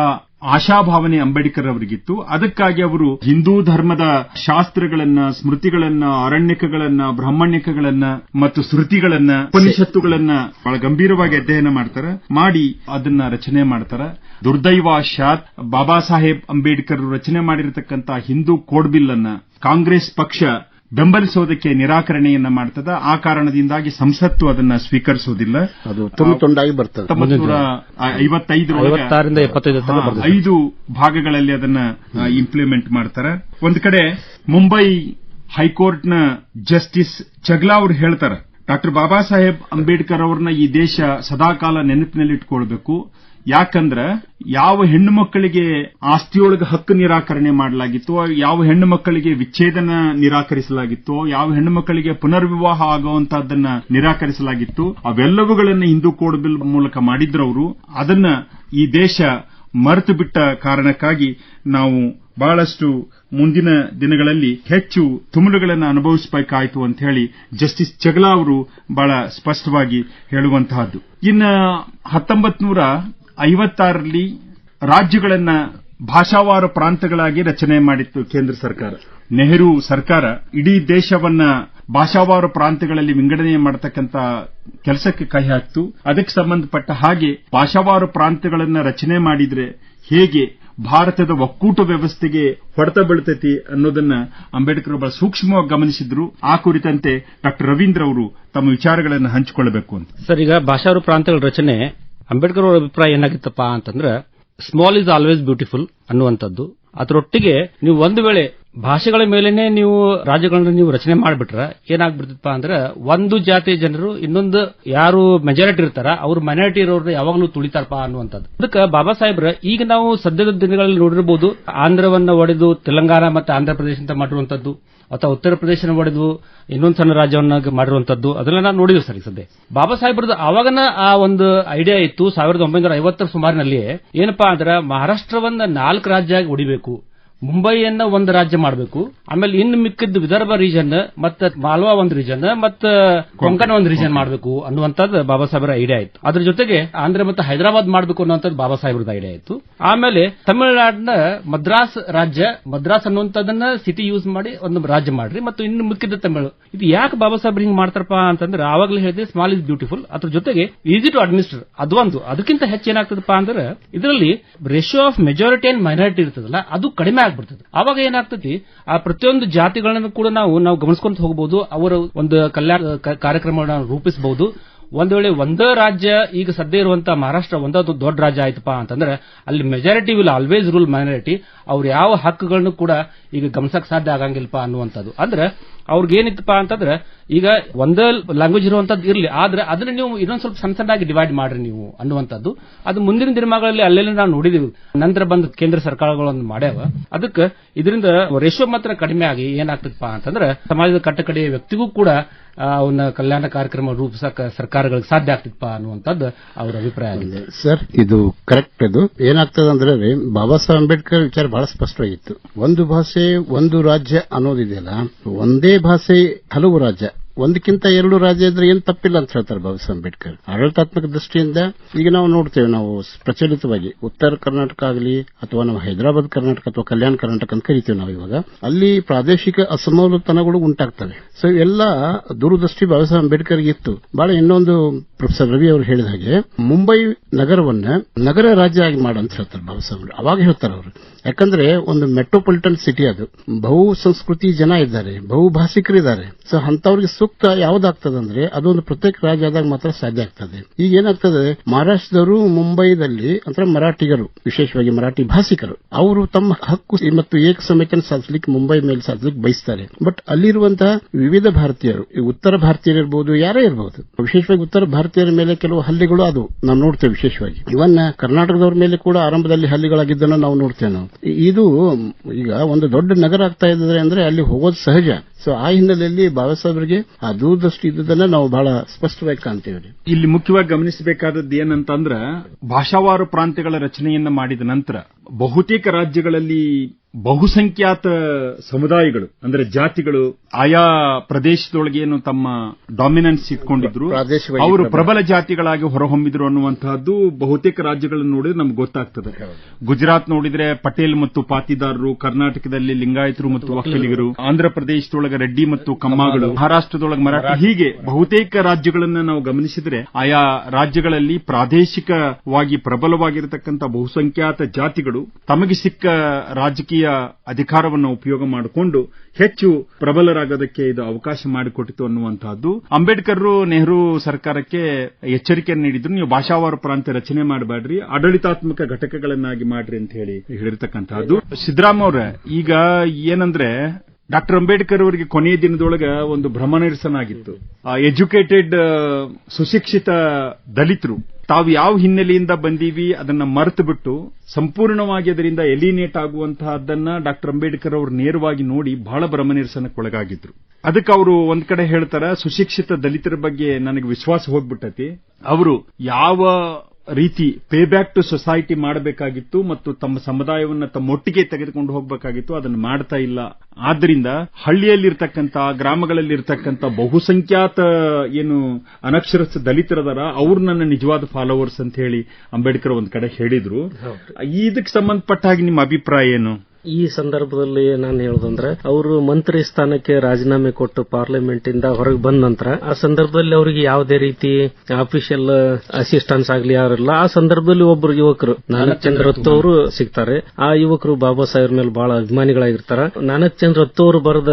ಆಶಾಭಾವನೆ ಅಂಬೇಡ್ಕರ್ ಅವರಿಗಿತ್ತು. ಅದಕ್ಕಾಗಿ ಅವರು ಹಿಂದೂ ಧರ್ಮದ ಶಾಸ್ತ್ರಗಳನ್ನ, ಸ್ಮೃತಿಗಳನ್ನ, ಅರಣ್ಯಕಗಳನ್ನ, ಬ್ರಾಹ್ಮಣ್ಯಕಗಳನ್ನ ಮತ್ತು ಶ್ರುತಿಗಳನ್ನ ಉಪನಿಷತ್ತುಗಳನ್ನು ಬಹಳ ಗಂಭೀರವಾಗಿ ಅಧ್ಯಯನ ಮಾಡ್ತಾರೆ, ಮಾಡಿ ಅದನ್ನ ರಚನೆ ಮಾಡ್ತಾರೆ. ದುರ್ದೈವಾಶಾತ್ ಬಾಬಾ ಸಾಹೇಬ್ ಅಂಬೇಡ್ಕರ್ ರಚನೆ ಮಾಡಿರತಕ್ಕಂಥ ಹಿಂದೂ ಕೋಡ್ ಬಿಲ್ ಅನ್ನ ಕಾಂಗ್ರೆಸ್ ಪಕ್ಷ ಬೆಂಬಲಿಸೋದಕ್ಕೆ ನಿರಾಕರಣೆಯನ್ನ ಮಾಡ್ತದ. ಆ ಕಾರಣದಿಂದಾಗಿ ಸಂಸತ್ತು ಅದನ್ನ ಅದು ತುಂಡಾಗಿ ಬರ್ತದೆ. ಬರ್ತದೆ. ಐದು ಭಾಗಗಳಲ್ಲಿ ಅದನ್ನ ಇಂಪ್ಲಿಮೆಂಟ್ ಮಾಡ್ತಾರೆ. ಒಂದು ಕಡೆ ಮುಂಬೈ ಹೈಕೋರ್ಟ್ನ ಜಸ್ಟಿಸ್ ಚಗ್ಲಾ ಅವರು ಹೇಳ್ತಾರೆ ಡಾಕ್ಟರ್ ಬಾಬಾ ಸಾಹೇಬ್ ಅಂಬೇಡ್ಕರ್ ಅವ್ರನ್ನ ಈ ದೇಶ ಸದಾಕಾಲ ನೆನಪಿನಲ್ಲಿಟ್ಕೊಳ್ಬೇಕು. ಯಾಕಂದ್ರ ಯಾವ ಹೆಣ್ಣು ಮಕ್ಕಳಿಗೆ ಆಸ್ತಿಯೊಳಗೆ ಹಕ್ಕು ನಿರಾಕರಣೆ ಮಾಡಲಾಗಿತ್ತು, ಯಾವ ಹೆಣ್ಣು ಮಕ್ಕಳಿಗೆ ವಿಚ್ಛೇದನ ನಿರಾಕರಿಸಲಾಗಿತ್ತು, ಯಾವ ಹೆಣ್ಣು ಮಕ್ಕಳಿಗೆ ಪುನರ್ವಿವಾಹ ಆಗುವಂತಹದ್ದನ್ನ ನಿರಾಕರಿಸಲಾಗಿತ್ತು, ಅವೆಲ್ಲವುಗಳನ್ನು ಹಿಂದೂ ಕೋಡ್ ಬಿಲ್ ಮೂಲಕ ಮಾಡಿದ್ರವರು, ಅದನ್ನ ಈ ದೇಶ ಮರೆತು ಬಿಟ್ಟ ಕಾರಣಕ್ಕಾಗಿ ನಾವು ಬಹಳಷ್ಟು ಮುಂದಿನ ದಿನಗಳಲ್ಲಿ ಹೆಚ್ಚು ತುಮುಲುಗಳನ್ನು ಅನುಭವಿಸಬೇಕಾಯಿತು ಅಂತ ಹೇಳಿ ಜಸ್ಟಿಸ್ ಚಗಲಾ ಅವರು ಬಹಳ ಸ್ಪಷ್ಟವಾಗಿ ಹೇಳುವಂತಹದ್ದು. ಇನ್ನ ಹತ್ತೊಂಬತ್ ನೂರ ಐವತ್ತಾರರಲ್ಲಿ ರಾಜ್ಯಗಳನ್ನು ಭಾಷಾವಾರು ಪ್ರಾಂತಗಳಾಗಿ ರಚನೆ ಮಾಡಿತ್ತು ಕೇಂದ್ರ ಸರ್ಕಾರ. ನೆಹರು ಸರ್ಕಾರ ಇಡೀ ದೇಶವನ್ನ ಭಾಷಾವಾರು ಪ್ರಾಂತಗಳಲ್ಲಿ ವಿಂಗಡಣೆ ಮಾಡತಕ್ಕಂತ ಕೆಲಸಕ್ಕೆ ಕೈ ಹಾಕ್ತು. ಅದಕ್ಕೆ ಸಂಬಂಧಪಟ್ಟ ಹಾಗೆ ಭಾಷಾವಾರು ಪ್ರಾಂತಗಳನ್ನು ರಚನೆ ಮಾಡಿದ್ರೆ ಹೇಗೆ ಭಾರತದ ಒಕ್ಕೂಟ ವ್ಯವಸ್ಥೆಗೆ ಹೊಡೆತ ಬೀಳ್ತೈತಿ ಅನ್ನೋದನ್ನ ಅಂಬೇಡ್ಕರ್ ಬಹಳ ಸೂಕ್ಷ್ಮವಾಗಿ ಗಮನಿಸಿದ್ರು. ಆ ಕುರಿತಂತೆ ಡಾಕ್ಟರ್ ರವೀಂದ್ರ ಅವರು ತಮ್ಮ ವಿಚಾರಗಳನ್ನು ಹಂಚಿಕೊಳ್ಳಬೇಕು ಅಂತ. ಸರ್, ಈಗ ಭಾಷಾವಾರು ಪ್ರಾಂತಗಳ ರಚನೆ ಅಂಬೇಡ್ಕರ್ ಅವರ ಅಭಿಪ್ರಾಯ ಏನಾಗಿತ್ತಪ್ಪ ಅಂತಂದ್ರೆ ಸ್ಮಾಲ್ ಇಸ್ ಆಲ್ವೇಸ್ ಬ್ಯೂಟಿಫುಲ್ ಅನ್ನುವಂಥದ್ದು. ಅದರೊಟ್ಟಿಗೆ ನೀವು ಒಂದು ವೇಳೆ ಭಾಷೆಗಳ ಮೇಲೇನೆ ನೀವು ರಾಜ್ಯಗಳನ್ನ ನೀವು ರಚನೆ ಮಾಡಿಬಿಟ್ರೆ ಏನಾಗ್ಬಿಡ್ತಪ್ಪ ಅಂದ್ರೆ ಒಂದು ಜಾತಿಯ ಜನರು ಇನ್ನೊಂದು ಯಾರು ಮೆಜಾರಿಟಿ ಇರ್ತಾರ, ಅವ್ರು ಮೈನಾರಿಟಿ ಇರೋರ್ನ ಯಾವಾಗಲೂ ತುಳಿತಾರಪ್ಪ ಅನ್ನುವಂಥದ್ದು. ಅದಕ್ಕೆ ಬಾಬಾ ಸಾಹೇಬ್ರ, ಈಗ ನಾವು ಸದ್ಯದ ದಿನಗಳಲ್ಲಿ ನೋಡಿರಬಹುದು ಆಂಧ್ರವನ್ನ ಒಡೆದು ತೆಲಂಗಾಣ ಮತ್ತೆ ಆಂಧ್ರ ಪ್ರದೇಶ ಅಂತ ಮಾಡಿರುವಂತದ್ದು ಅಥವಾ ಉತ್ತರ ಪ್ರದೇಶನ ಒಡೆದು ಇನ್ನೊಂದು ಸಣ್ಣ ರಾಜ್ಯವನ್ನ ಮಾಡಿರುವಂತದ್ದು ಅದೆಲ್ಲ ನಾವು ನೋಡಿದ್ವಿ ಸರ್ ಸದ್ಯ. ಬಾಬಾ ಸಾಹೇಬ್ರದ್ದು ಆವಾಗನ ಆ ಒಂದು ಐಡಿಯಾ ಇತ್ತು, ಸಾವಿರದ ಒಂಬೈನೂರ ಐವತ್ತರ ಸುಮಾರಿನಲ್ಲಿ ಏನಪ್ಪಾ ಅಂದ್ರೆ ಮಹಾರಾಷ್ಟ್ರವನ್ನ ನಾಲ್ಕು ರಾಜ್ಯ ಆಗಿ ಹೊಡಿಬೇಕು ಮುಂಬೈಯನ್ನ ಒಂದು ರಾಜ್ಯ ಮಾಡಬೇಕು. ಆಮೇಲೆ ಇನ್ನು ಮಿಕ್ಕಿದ್ದು ವಿದರ್ಭ ರೀಜನ್ ಮತ್ತೆ ಮಾಲ್ವಾ ಒಂದು ರೀಜನ್ ಮತ್ತೆ ಕೊಂಕಣ. ಒಂದು ರೀಜನ್ ಮಾಡಬೇಕು ಅನ್ನುವಂಥದ್ದು ಬಾಬಾ ಸಾಹೇಬರ ಐಡಿಯಾ ಇತ್ತು ಅದ್ರ ಜೊತೆಗೆ ಆಂಧ್ರ ಮತ್ತೆ ಹೈದರಾಬಾದ್ ಮಾಡಬೇಕು ಅನ್ನುವಂಥದ್ದು ಬಾಬಾ ಸಾಹೇಬ್ರದ ಐಡಿಯಾ ಇತ್ತು ಆಮೇಲೆ ತಮಿಳುನಾಡಿನ ಮದ್ರಾಸ್ ರಾಜ್ಯ ಮದ್ರಾಸ್ ಅನ್ನುವಂಥದ್ದನ್ನ ಸಿಟಿ ಯೂಸ್ ಮಾಡಿ ಒಂದು ರಾಜ್ಯ ಮಾಡ್ರಿ ಮತ್ತು ಇನ್ನು ಮಿಕ್ಕಿದ್ದ ತಮಿಳು. ಇದು ಯಾಕೆ ಬಾಬಾ ಸಾಹೇಬ್ ಹಿಂಗ್ ಮಾಡ್ತಾರಪ್ಪ ಅಂತಂದ್ರೆ ಆವಾಗಲೇ ಹೇಳಿದೆ ಸ್ಮಾಲ್ ಇಸ್ ಬ್ಯೂಟಿಫುಲ್ ಅದ್ರ ಜೊತೆಗೆ ಈಸಿ ಟು ಅಡ್ಮಿನಿಸ್ಟರ್ ಅದು ಒಂದು. ಅದಕ್ಕಿಂತ ಹೆಚ್ಚೇನಾಗ್ತದಪ್ಪ ಅಂದ್ರೆ ಇದರಲ್ಲಿ ratio of majority and minority ಇರ್ತದಲ್ಲ ಅದು ಕಡಿಮೆ ಆಗ್ಬಿಡ್ತದೆ. ಅವಾಗ ಏನಾಗ್ತತಿ, ಆ ಪ್ರತಿಯೊಂದು ಜಾತಿಗಳನ್ನು ಕೂಡ ನಾವು ನಾವು ಗಮನಿಸ್ಕೊಂತ ಹೋಗಬಹುದು ಅವರ ಒಂದು ಕಲ್ಯಾಣ ಕಾರ್ಯಕ್ರಮಗಳನ್ನ ರೂಪಿಸಬಹುದು ಒಂದ್ ವೇಳೆ ಒಂದೇ ರಾಜ್ಯ ಈಗ ಸದ್ಯ ಇರುವಂತಹ ಮಹಾರಾಷ್ಟ್ರ ಒಂದೊಂದು ದೊಡ್ಡ ರಾಜ್ಯ ಆಯ್ತಪ್ಪ ಅಂತಂದ್ರೆ ಅಲ್ಲಿ majority will always rule minority ಅವ್ರು ಯಾವ ಹಕ್ಕುಗಳನ್ನು ಕೂಡ ಈಗ ಗಮನಿಸಕ್ ಸಾಧ್ಯ ಆಗಂಗಿಲ್ಲಪ್ಪ ಅನ್ನುವಂಥದ್ದು. ಅಂದ್ರೆ ಏನಿತ್ತಪ್ಪ ಅಂತಂದ್ರೆ ಈಗ ಒಂದೇ ಲ್ಯಾಂಗ್ವೇಜ್ ಇರುವಂತದ್ದು ಇರಲಿ, ಆದ್ರೆ ಅದನ್ನ ನೀವು ಇನ್ನೊಂದು ಸ್ವಲ್ಪ ಸಣ್ಣ ಸಣ್ಣಾಗಿ ಡಿವೈಡ್ ಮಾಡ್ರಿ ನೀವು ಅನ್ನುವಂಥದ್ದು. ಅದು ಮುಂದಿನ ದಿನಮಾನಗಳಲ್ಲಿ ಅಲ್ಲೆಲ್ಲ ನಾವು ನೋಡಿದೀವಿ. ನಂತರ ಬಂದ ಕೇಂದ್ರ ಸರ್ಕಾರಗಳನ್ನು ಮಾಡ್ಯಾವ. ಅದಕ್ಕೆ ಇದರಿಂದ ರೇಷೋ ಮಾತ್ರ ಕಡಿಮೆ ಆಗಿ ಏನಾಗ್ತದಪ್ಪ ಅಂತಂದ್ರೆ ಸಮಾಜದ ಕಟ್ಟಕಡೆಯ ವ್ಯಕ್ತಿಗೂ ಕೂಡ ಅವನ್ನ ಕಲ್ಯಾಣ ಕಾರ್ಯಕ್ರಮ ರೂಪಿಸಕ ಸರ್ಕಾರಗಳಿಗೆ ಸಾಧ್ಯ ಆಗ್ತಿತ್ತಪ್ಪ ಅನ್ನುವಂಥದ್ದು ಅವರ ಅಭಿಪ್ರಾಯ ಆಗಿದೆ ಸರ್, ಇದು ಕರೆಕ್ಟ್ ಇದು ಏನಾಗ್ತದೆ ಅಂದ್ರೆ ಬಾಬಾ ಸಾಹೇಬ್ ಅಂಬೇಡ್ಕರ್ ವಿಚಾರ ಬಹಳ ಸ್ಪಷ್ಟವಾಗಿತ್ತು. ಒಂದು ಭಾಷೆ, ಒಂದು ರಾಜ್ಯ ಅನ್ನೋದಿದೆಯಲ್ಲ, ಒಂದೇ ಭಾಷೆ ಹಲವು ರಾಜ್ಯ. ಒಂದಕ್ಕಿಂತ ಎರಡು ರಾಜ್ಯ ಇದ್ರೆ ಏನು ತಪ್ಪಿಲ್ಲ ಅಂತ ಹೇಳ್ತಾರೆ ಬಾಬಾ ಅಂಬೇಡ್ಕರ್. ಆಡಳಿತಾತ್ಮಕ ದೃಷ್ಟಿಯಿಂದ ಈಗ ನಾವು ನೋಡ್ತೇವೆ, ನಾವು ಪ್ರಚಲಿತವಾಗಿ ಉತ್ತರ ಕರ್ನಾಟಕ ಆಗಲಿ ಅಥವಾ ನಾವು ಹೈದರಾಬಾದ್ ಕರ್ನಾಟಕ ಅಥವಾ ಕಲ್ಯಾಣ ಕರ್ನಾಟಕ ಅಂತ ಕರಿತೀವಿ ನಾವು ಇವಾಗ, ಅಲ್ಲಿ ಪ್ರಾದೇಶಿಕ ಅಸಮತನಗಳು ಉಂಟಾಗ್ತವೆ. ಸೊ ಎಲ್ಲ ದೂರದೃಷ್ಟಿ ಬಾಬಾ ಸಾಹೇಬ್ ಅಂಬೇಡ್ಕರ್ ಇತ್ತು. ಬಹಳ ಇನ್ನೊಂದು ಪ್ರೊಫೆಸರ್ ರವಿ ಅವರು ಹೇಳಿದ ಹಾಗೆ, ಮುಂಬೈ ನಗರವನ್ನ ನಗರ ರಾಜ್ಯ ಆಗಿ ಮಾಡಂತ ಹೇಳ್ತಾರೆ ಬಾಬಾ ಸಾಹೇಬ್ ಅವಾಗ ಹೇಳ್ತಾರೆ ಅವರು. ಯಾಕಂದ್ರೆ ಒಂದು ಮೆಟ್ರೋಪಾಲಿಟನ್ ಸಿಟಿ ಅದು. ಬಹು ಸಂಸ್ಕೃತಿ ಜನ ಇದ್ದಾರೆ ಬಹುಭಾಷಿಕರಿದ್ದಾರೆ ಸೊ ಅಂತವ್ರಿಗೆ ಸೂಕ್ತ ಯಾವ್ದಾಗ್ತದೆ ಅಂದ್ರೆ ಅದೊಂದು ಪ್ರತ್ಯೇಕ ರಾಜ್ಯ ಆದಾಗ ಮಾತ್ರ ಸಾಧ್ಯ ಆಗ್ತದೆ. ಈಗ ಏನಾಗ್ತದೆ, ಮಹಾರಾಷ್ಟ್ರದವರು ಮುಂಬೈದಲ್ಲಿ ಅಂದ್ರೆ ಮರಾಠಿಗರು, ವಿಶೇಷವಾಗಿ ಮರಾಠಿ ಭಾಷಿಕರು ಅವರು ತಮ್ಮ ಹಕ್ಕು ಮತ್ತು ಏಕ ಸಮಯಕ್ಕೆ ಸಾಧಿಸಲಿಕ್ಕೆ ಮುಂಬೈ ಮೇಲೆ ಸಾಧಿಸಲಿಕ್ಕೆ ಬಯಸ್ತಾರೆ. ಬಟ್ ಅಲ್ಲಿರುವಂತಹ ವಿವಿಧ ಭಾರತೀಯರು, ಈ ಉತ್ತರ ಭಾರತೀಯರು ಇರಬಹುದು ಯಾರೇ ಇರಬಹುದು ವಿಶೇಷವಾಗಿ ಉತ್ತರ ಭಾರತೀಯರ ಮೇಲೆ ಕೆಲವು ಹಲ್ಲೆಗಳು ಅದು, ನಾವು ನೋಡ್ತೇವೆ ವಿಶೇಷವಾಗಿ. ಇವನ್ನ ಕರ್ನಾಟಕದವ್ರ ಮೇಲೆ ಕೂಡ ಆರಂಭದಲ್ಲಿ ಹಲ್ಲೆಗಳಾಗಿದ್ದನ್ನು ನಾವು ನೋಡ್ತೇವೆ ನಾವು. ಇದು ಈಗ ಒಂದು ದೊಡ್ಡ ನಗರ ಆಗ್ತಾ ಇದ್ದಾರೆ ಅಂದ್ರೆ ಅಲ್ಲಿ ಹೋಗೋದು ಸಹಜ. ಸೊ ಆ ಹಿನ್ನೆಲೆಯಲ್ಲಿ ಬಾಬಾ ಸಾಹೇಬರಿಗೆ ಆ ದೂರದೃಷ್ಟಿ ಇದ್ದುದನ್ನ ನಾವು ಬಹಳ ಸ್ಪಷ್ಟವಾಗಿ ಕಾಣ್ತೇವೆ. ಇಲ್ಲಿ ಮುಖ್ಯವಾಗಿ ಗಮನಿಸಬೇಕಾದದ್ದು ಏನಂತಂದ್ರೆ ಭಾಷಾವಾರು ಪ್ರಾಂತ್ಯಗಳ ರಚನೆಯನ್ನ ಮಾಡಿದ ನಂತರ ಬಹುತೇಕ ರಾಜ್ಯಗಳಲ್ಲಿ ಬಹುಸಂಖ್ಯಾತ ಸಮುದಾಯಗಳು ಅಂದ್ರೆ ಜಾತಿಗಳು ಆಯಾ ಪ್ರದೇಶದೊಳಗೆ ಏನು ತಮ್ಮ ಡಾಮಿನೆನ್ಸ್ ಇಟ್ಕೊಂಡಿದ್ರು ಅವರು ಪ್ರಬಲ. ಪ್ರಬಲ ಜಾತಿಗಳಾಗಿ ಹೊರಹೊಮ್ಮಿದ್ರು ಅನ್ನುವಂತಹದ್ದು ಬಹುತೇಕ ರಾಜ್ಯಗಳನ್ನು ನೋಡಿದ್ರೆ ನಮ್ಗೆ ಗೊತ್ತಾಗ್ತದೆ. ಗುಜರಾತ್ ನೋಡಿದ್ರೆ ಪಟೇಲ್ ಮತ್ತು ಪಾತಿದಾರರು ಕರ್ನಾಟಕದಲ್ಲಿ ಲಿಂಗಾಯತರು ಮತ್ತು ವಕೀಲಿಗರು ಆಂಧ್ರ ಪ್ರದೇಶದೊಳಗೆ ರೆಡ್ಡಿ ಮತ್ತು ಕಮ್ಮಾಗಳು ಮಹಾರಾಷ್ಟ್ರದೊಳಗೆ ಮರಾಠಿ. ಹೀಗೆ ಬಹುತೇಕ ರಾಜ್ಯಗಳನ್ನ ನಾವು ಗಮನಿಸಿದ್ರೆ ಆಯಾ ರಾಜ್ಯಗಳಲ್ಲಿ ಪ್ರಾದೇಶಿಕವಾಗಿ ಪ್ರಬಲವಾಗಿರತಕ್ಕಂಥ ಬಹುಸಂಖ್ಯಾತ ಜಾತಿಗಳು ತಮಗೆ ಸಿಕ್ಕ ರಾಜಕೀಯ ಅಧಿಕಾರವನ್ನು ಉಪಯೋಗ ಮಾಡಿಕೊಂಡು ಹೆಚ್ಚು ಪ್ರಬಲರಾಗೋದಕ್ಕೆ ಇದು ಅವಕಾಶ ಮಾಡಿಕೊಟ್ಟಿತು ಅನ್ನುವಂತಹದ್ದು. ಅಂಬೇಡ್ಕರ್ ನೆಹರು ಸರ್ಕಾರಕ್ಕೆ ಎಚ್ಚರಿಕೆ ನೀಡಿದ್ರು. ನೀವು ಭಾಷಾವಾರು ಪ್ರಾಂತ್ಯ ರಚನೆ ಮಾಡಬೇಡ್ರಿ, ಆಡಳಿತಾತ್ಮಕ ಘಟಕಗಳನ್ನಾಗಿ ಮಾಡ್ರಿ ಅಂತ ಹೇಳಿ ಹೇಳಿರ್ತಕ್ಕಂತಹದ್ದು. ಸಿದ್ದರಾಮ ಅವ್ರ, ಈಗ ಏನಂದ್ರೆ ಡಾಕ್ಟರ್ ಅಂಬೇಡ್ಕರ್ ಅವರಿಗೆ ಕೊನೆಯ ದಿನದೊಳಗೆ ಒಂದು ಭ್ರಮ ನಿರಸನ ಆಗಿತ್ತು ಎಜುಕೇಟೆಡ್ ಸುಶಿಕ್ಷಿತ ದಲಿತರು ತಾವು ಯಾವ ಹಿನ್ನೆಲೆಯಿಂದ ಬಂದೀವಿ ಅದನ್ನು ಮರೆತುಬಿಟ್ಟು ಸಂಪೂರ್ಣವಾಗಿ ಅದರಿಂದ ಎಲಿನೇಟ್ ಆಗುವಂತಹದ್ದನ್ನು ಡಾಕ್ಟರ್ ಅಂಬೇಡ್ಕರ್ ಅವರು ನೇರವಾಗಿ ನೋಡಿ ಬಹಳ ಭ್ರಮನಿರಸನಕ್ಕೊಳಗಾಗಿದ್ದರು ಅದಕ್ಕೆ ಅವರು ಒಂದು ಕಡೆ ಹೇಳ್ತಾರೆ, ಸುಶಿಕ್ಷಿತ ದಲಿತರ ಬಗ್ಗೆ ನನಗೆ ವಿಶ್ವಾಸ ಹೋಗ್ಬಿಟ್ಟತಿ. ಅವರು ಯಾವ ರೀತಿ ಪೇ ಬ್ಯಾಕ್ ಟು ಸೊಸೈಟಿ ಮಾಡಬೇಕಾಗಿತ್ತು ಮತ್ತು ತಮ್ಮ ಸಮುದಾಯವನ್ನು ತಮ್ಮೊಟ್ಟಿಗೆ ತೆಗೆದುಕೊಂಡು ಹೋಗಬೇಕಾಗಿತ್ತು. ಅದನ್ನು ಮಾಡ್ತಾ ಇಲ್ಲ. ಆದ್ದರಿಂದ ಹಳ್ಳಿಯಲ್ಲಿರ್ತಕ್ಕಂಥ ಗ್ರಾಮಗಳಲ್ಲಿರ್ತಕ್ಕಂಥ ಬಹುಸಂಖ್ಯಾತ ಏನು ಅನಕ್ಷರಸ್ಥ ದಲಿತರದಾರ ಅವರು ನನ್ನ ನಿಜವಾದ ಫಾಲೋವರ್ಸ್ ಅಂತ ಹೇಳಿ ಅಂಬೇಡ್ಕರ್ ಒಂದು ಕಡೆ ಹೇಳಿದ್ರು. ಇದಕ್ಕೆ ಸಂಬಂಧಪಟ್ಟ ಹಾಗೆ ನಿಮ್ಮ ಅಭಿಪ್ರಾಯ ಏನು? ಈ ಸಂದರ್ಭದಲ್ಲಿ ನಾನು ಹೇಳುದಂದ್ರೆ, ಅವರು ಮಂತ್ರಿ ಸ್ಥಾನಕ್ಕೆ ರಾಜೀನಾಮೆ ಕೊಟ್ಟು ಪಾರ್ಲಿಮೆಂಟ್ ಇಂದ ಹೊರಗೆ ಬಂದ ನಂತರ, ಆ ಸಂದರ್ಭದಲ್ಲಿ ಅವರಿಗೆ ಯಾವುದೇ ರೀತಿ ಆಫೀಷಿಯಲ್ ಅಸಿಸ್ಟೆನ್ಸ್ ಆಗ್ಲಿ ಯಾರಿಲ್ಲ ಆ ಸಂದರ್ಭದಲ್ಲಿ ಒಬ್ಬರು ಯುವಕರು ನಾನಕ್ ಚಂದ್ರ ಅವರು ಸಿಗ್ತಾರೆ. ಆ ಯುವಕರು ಬಾಬಾ ಸಾಹೇಬ್ರ ಮೇಲೆ ಬಹಳ ಅಭಿಮಾನಿಗಳಾಗಿರ್ತಾರ. ನಾನಕ್ ಚಂದ್ರ ಅವರು ಬರೆದ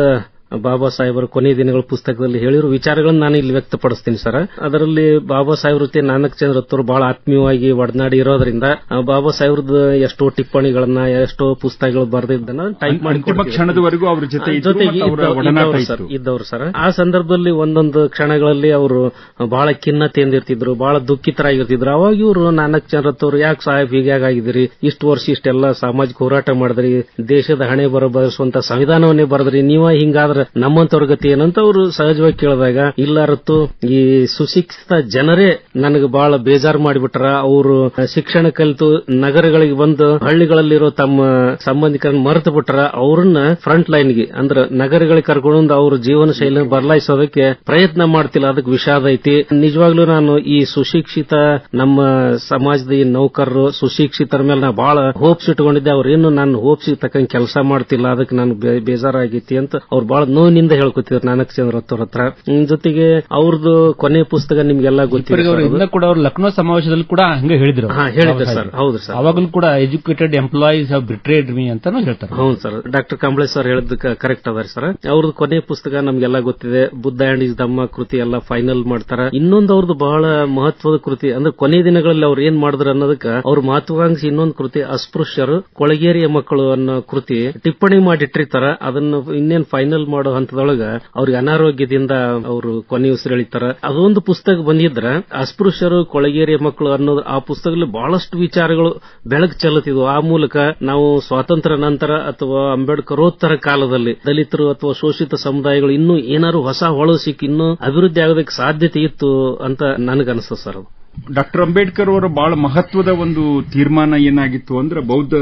ಬಾಬಾ ಸಾಹೇಬರ ಕೊನೆ ದಿನಗಳ ಪುಸ್ತಕದಲ್ಲಿ ಹೇಳಿರೋ ವಿಚಾರಗಳನ್ನು ನಾನು ಇಲ್ಲಿ ವ್ಯಕ್ತಪಡಿಸ್ತೀನಿ ಸರ್. ಅದರಲ್ಲಿ ಬಾಬಾ ಸಾಹೇಬ್ ಜೊತೆ ನಾನಕ್ ಚಂದ್ರ ಅತ್ತರು ಬಹಳ ಆತ್ಮೀಯವಾಗಿ ಒಡನಾಡಿ ಇರೋದ್ರಿಂದ ಬಾಬಾ ಸಾಹೇಬ್ರದ ಎಷ್ಟೋ ಟಿಪ್ಪಣಿಗಳನ್ನ ಎಷ್ಟೋ ಪುಸ್ತಕಗಳು ಬರೆದಿದ್ದನ್ನ ಟೈಪ್ ಮಾಡಿ. ಸರ್ ಇದ್ದವ್ರು ಸರ್. ಆ ಸಂದರ್ಭದಲ್ಲಿ ಒಂದೊಂದು ಕ್ಷಣಗಳಲ್ಲಿ ಅವರು ಬಹಳ ಖಿನ್ನತೆಯಿಂದಿರ್ತಿದ್ರು ಬಹಳ ದುಃಖಿತರಾಗಿರ್ತಿದ್ರು. ಅವಾಗ ಇವರು ನಾನಕ್ ಚಂದ್ರತ್ತವ್ರು ಯಾಕೆ ಸಾಹೇಬ್ ಹೀಗಾಗಿದ್ರಿ ಇಷ್ಟು ವರ್ಷ ಇಷ್ಟೆಲ್ಲ ಸಾಮಾಜಿಕ ಹೋರಾಟ ಮಾಡಿದ್ರಿ ದೇಶದ ಹಣೆ ಬರ ಬರೆಸುವಂತ ಸಂವಿಧಾನವನ್ನೇ ಬರೆದ್ರಿ ನೀವ ಹಿಂಗಾದ್ರ ನಮ್ಮಂತವ್ರ ಗತಿ ಏನಂತ ಅವರು ಸಹಜವಾಗಿ ಕೇಳಿದಾಗ, ಇಲ್ಲ ರತ್ತು, ಈ ಸುಶಿಕ್ಷಿತ ಜನರೇ ನನಗೆ ಬಹಳ ಬೇಜಾರು ಮಾಡಿಬಿಟ್ರ. ಅವರು ಶಿಕ್ಷಣ ಕಲಿತು ನಗರಗಳಿಗೆ ಬಂದು ಹಳ್ಳಿಗಳಲ್ಲಿರೋ ತಮ್ಮ ಸಂಬಂಧಿಕರನ್ನು ಮರೆತು ಬಿಟ್ರ. ಅವ್ರನ್ನ ಫ್ರಂಟ್ ಲೈನ್ಗೆ ಅಂದ್ರೆ ನಗರಗಳಿಗೆ ಕರ್ಕೊಂಡು ಅವ್ರ ಜೀವನ ಶೈಲಿ ಬದಲಾಯಿಸೋದಕ್ಕೆ ಪ್ರಯತ್ನ ಮಾಡ್ತಿಲ್ಲ. ಅದಕ್ಕೆ ವಿಷಾದ ಐತಿ. ನಿಜವಾಗ್ಲೂ ನಾನು ಈ ಸುಶಿಕ್ಷಿತ ನಮ್ಮ ಸಮಾಜದ ಈ ನೌಕರರು, ಸುಶಿಕ್ಷಿತರ ಮೇಲೆ ನಾ ಬಹಳ ಹೋಪ್ಸ್ ಇಟ್ಕೊಂಡಿದ್ದೆ. ಅವ್ರೇನು ನಾನು ಹೋಪ್ಸ್ ತಕ್ಕಂಗೆ ಕೆಲಸ ಮಾಡ್ತಿಲ್ಲ. ಅದಕ್ಕೆ ನಾನು ಬೇಜಾರಾಗೈತಿ ಅಂತ ಅವ್ರು ಬಹಳ ನೋವಿನಿಂದ ಹೇಳ್ಕೊತಿದ್ರು ನಾನಕ್ ಚಂದ್ರ ಹತ್ರ ಜೊತೆಗೆ ಅವ್ರದ್ದು ಕೊನೆ ಪುಸ್ತಕ ನಿಮ್ಗೆಲ್ಲ ಸರ್ ಕೂಡ ಅವರು ಲಕ್ನೋ ಸಮಾವೇಶದಲ್ಲಿ ಕೂಡ ಹಂಗೆ ಹೇಳಿದ್ರು. ಹೇಳಿದ್ರು ಸರ್. ಹೌದು ಸರ್. ಅವಾಗಲೂ ಕೂಡ educated employees have betrayed me ಅಂತಾನು ಹೇಳ್ತಾರೆ. ಹೌದು ಸರ್. ಡಾಕ್ಟರ್ ಕಂಬಳೆ ಸರ್ ಹೇಳಿದ್ ಕರೆಕ್ಟ್ ಅದಾರ ಸರ್. ಅವ್ರದ್ದು ಕೊನೆ ಪುಸ್ತಕ ನಮ್ಗೆಲ್ಲ ಗೊತ್ತಿದೆ. ಬುದ್ಧ ಅಂಡ್ ಇಸ್ ದಮ್ಮ ಕೃತಿ ಎಲ್ಲ ಫೈನಲ್ ಮಾಡ್ತಾರ. ಇನ್ನೊಂದು ಅವ್ರದ್ದು ಬಹಳ ಮಹತ್ವದ ಕೃತಿ ಅಂದ್ರೆ ಕೊನೆ ದಿನಗಳಲ್ಲಿ ಅವ್ರು ಏನ್ ಮಾಡಿದ್ರು ಅನ್ನೋದಕ್ಕ ಅವ್ರ ಮಹತ್ವಾಕಾಂಕ್ಷಿ ಇನ್ನೊಂದು ಕೃತಿ ಅಸ್ಪೃಶ್ಯರು ಕೊಳಗೇರಿಯ ಮಕ್ಕಳು ಅನ್ನೋ ಕೃತಿ ಟಿಪ್ಪಣಿ ಮಾಡಿಟ್ಟಿರ್ತಾರ. ಅದನ್ನ ಇನ್ನೇನ್ ಫೈನಲ್ ಮಾಡೋ ಹಂತದೊಳಗ ಅವ್ರಿಗೆ ಅನಾರೋಗ್ಯದಿಂದ ಅವರು ಕೊನೆ ಉಸಿರೆಳಿತಾರ ಅದೊಂದು ಪುಸ್ತಕ ಬಂದಿದ್ರ, ಅಸ್ಪೃಶ್ಯರು ಕೊಳಗೇರಿಯ ಮಕ್ಕಳು ಅನ್ನೋದು ಆ ಪುಸ್ತಕದಲ್ಲಿ ಬಹಳಷ್ಟು ವಿಚಾರಗಳು ಬೆಳಕು ಚೆಲ್ಲುತ್ತಿದ್ವು. ಆ ಮೂಲಕ ನಾವು ಸ್ವಾತಂತ್ರ್ಯ ನಂತರ ಅಥವಾ ಅಂಬೇಡ್ಕರೋತ್ತರ ಕಾಲದಲ್ಲಿ ದಲಿತರು ಅಥವಾ ಶೋಷಿತ ಸಮುದಾಯಗಳು ಇನ್ನೂ ಏನಾದ್ರು ಹೊಸ ಹೊಳು ಸಿಕ್ಕಿ ಇನ್ನೂ ಅಭಿವೃದ್ಧಿ ಆಗೋದಕ್ಕೆ ಸಾಧ್ಯತೆ ಇತ್ತು ಅಂತ ನನಗನ್ನಿಸ್ತು ಸರ್ ಡಾಕ್ಟರ್ ಅಂಬೇಡ್ಕರ್ ಅವರ ಬಹಳ ಮಹತ್ವದ ಒಂದು ತೀರ್ಮಾನ ಏನಾಗಿತ್ತು ಅಂದ್ರೆ ಬೌದ್ಧ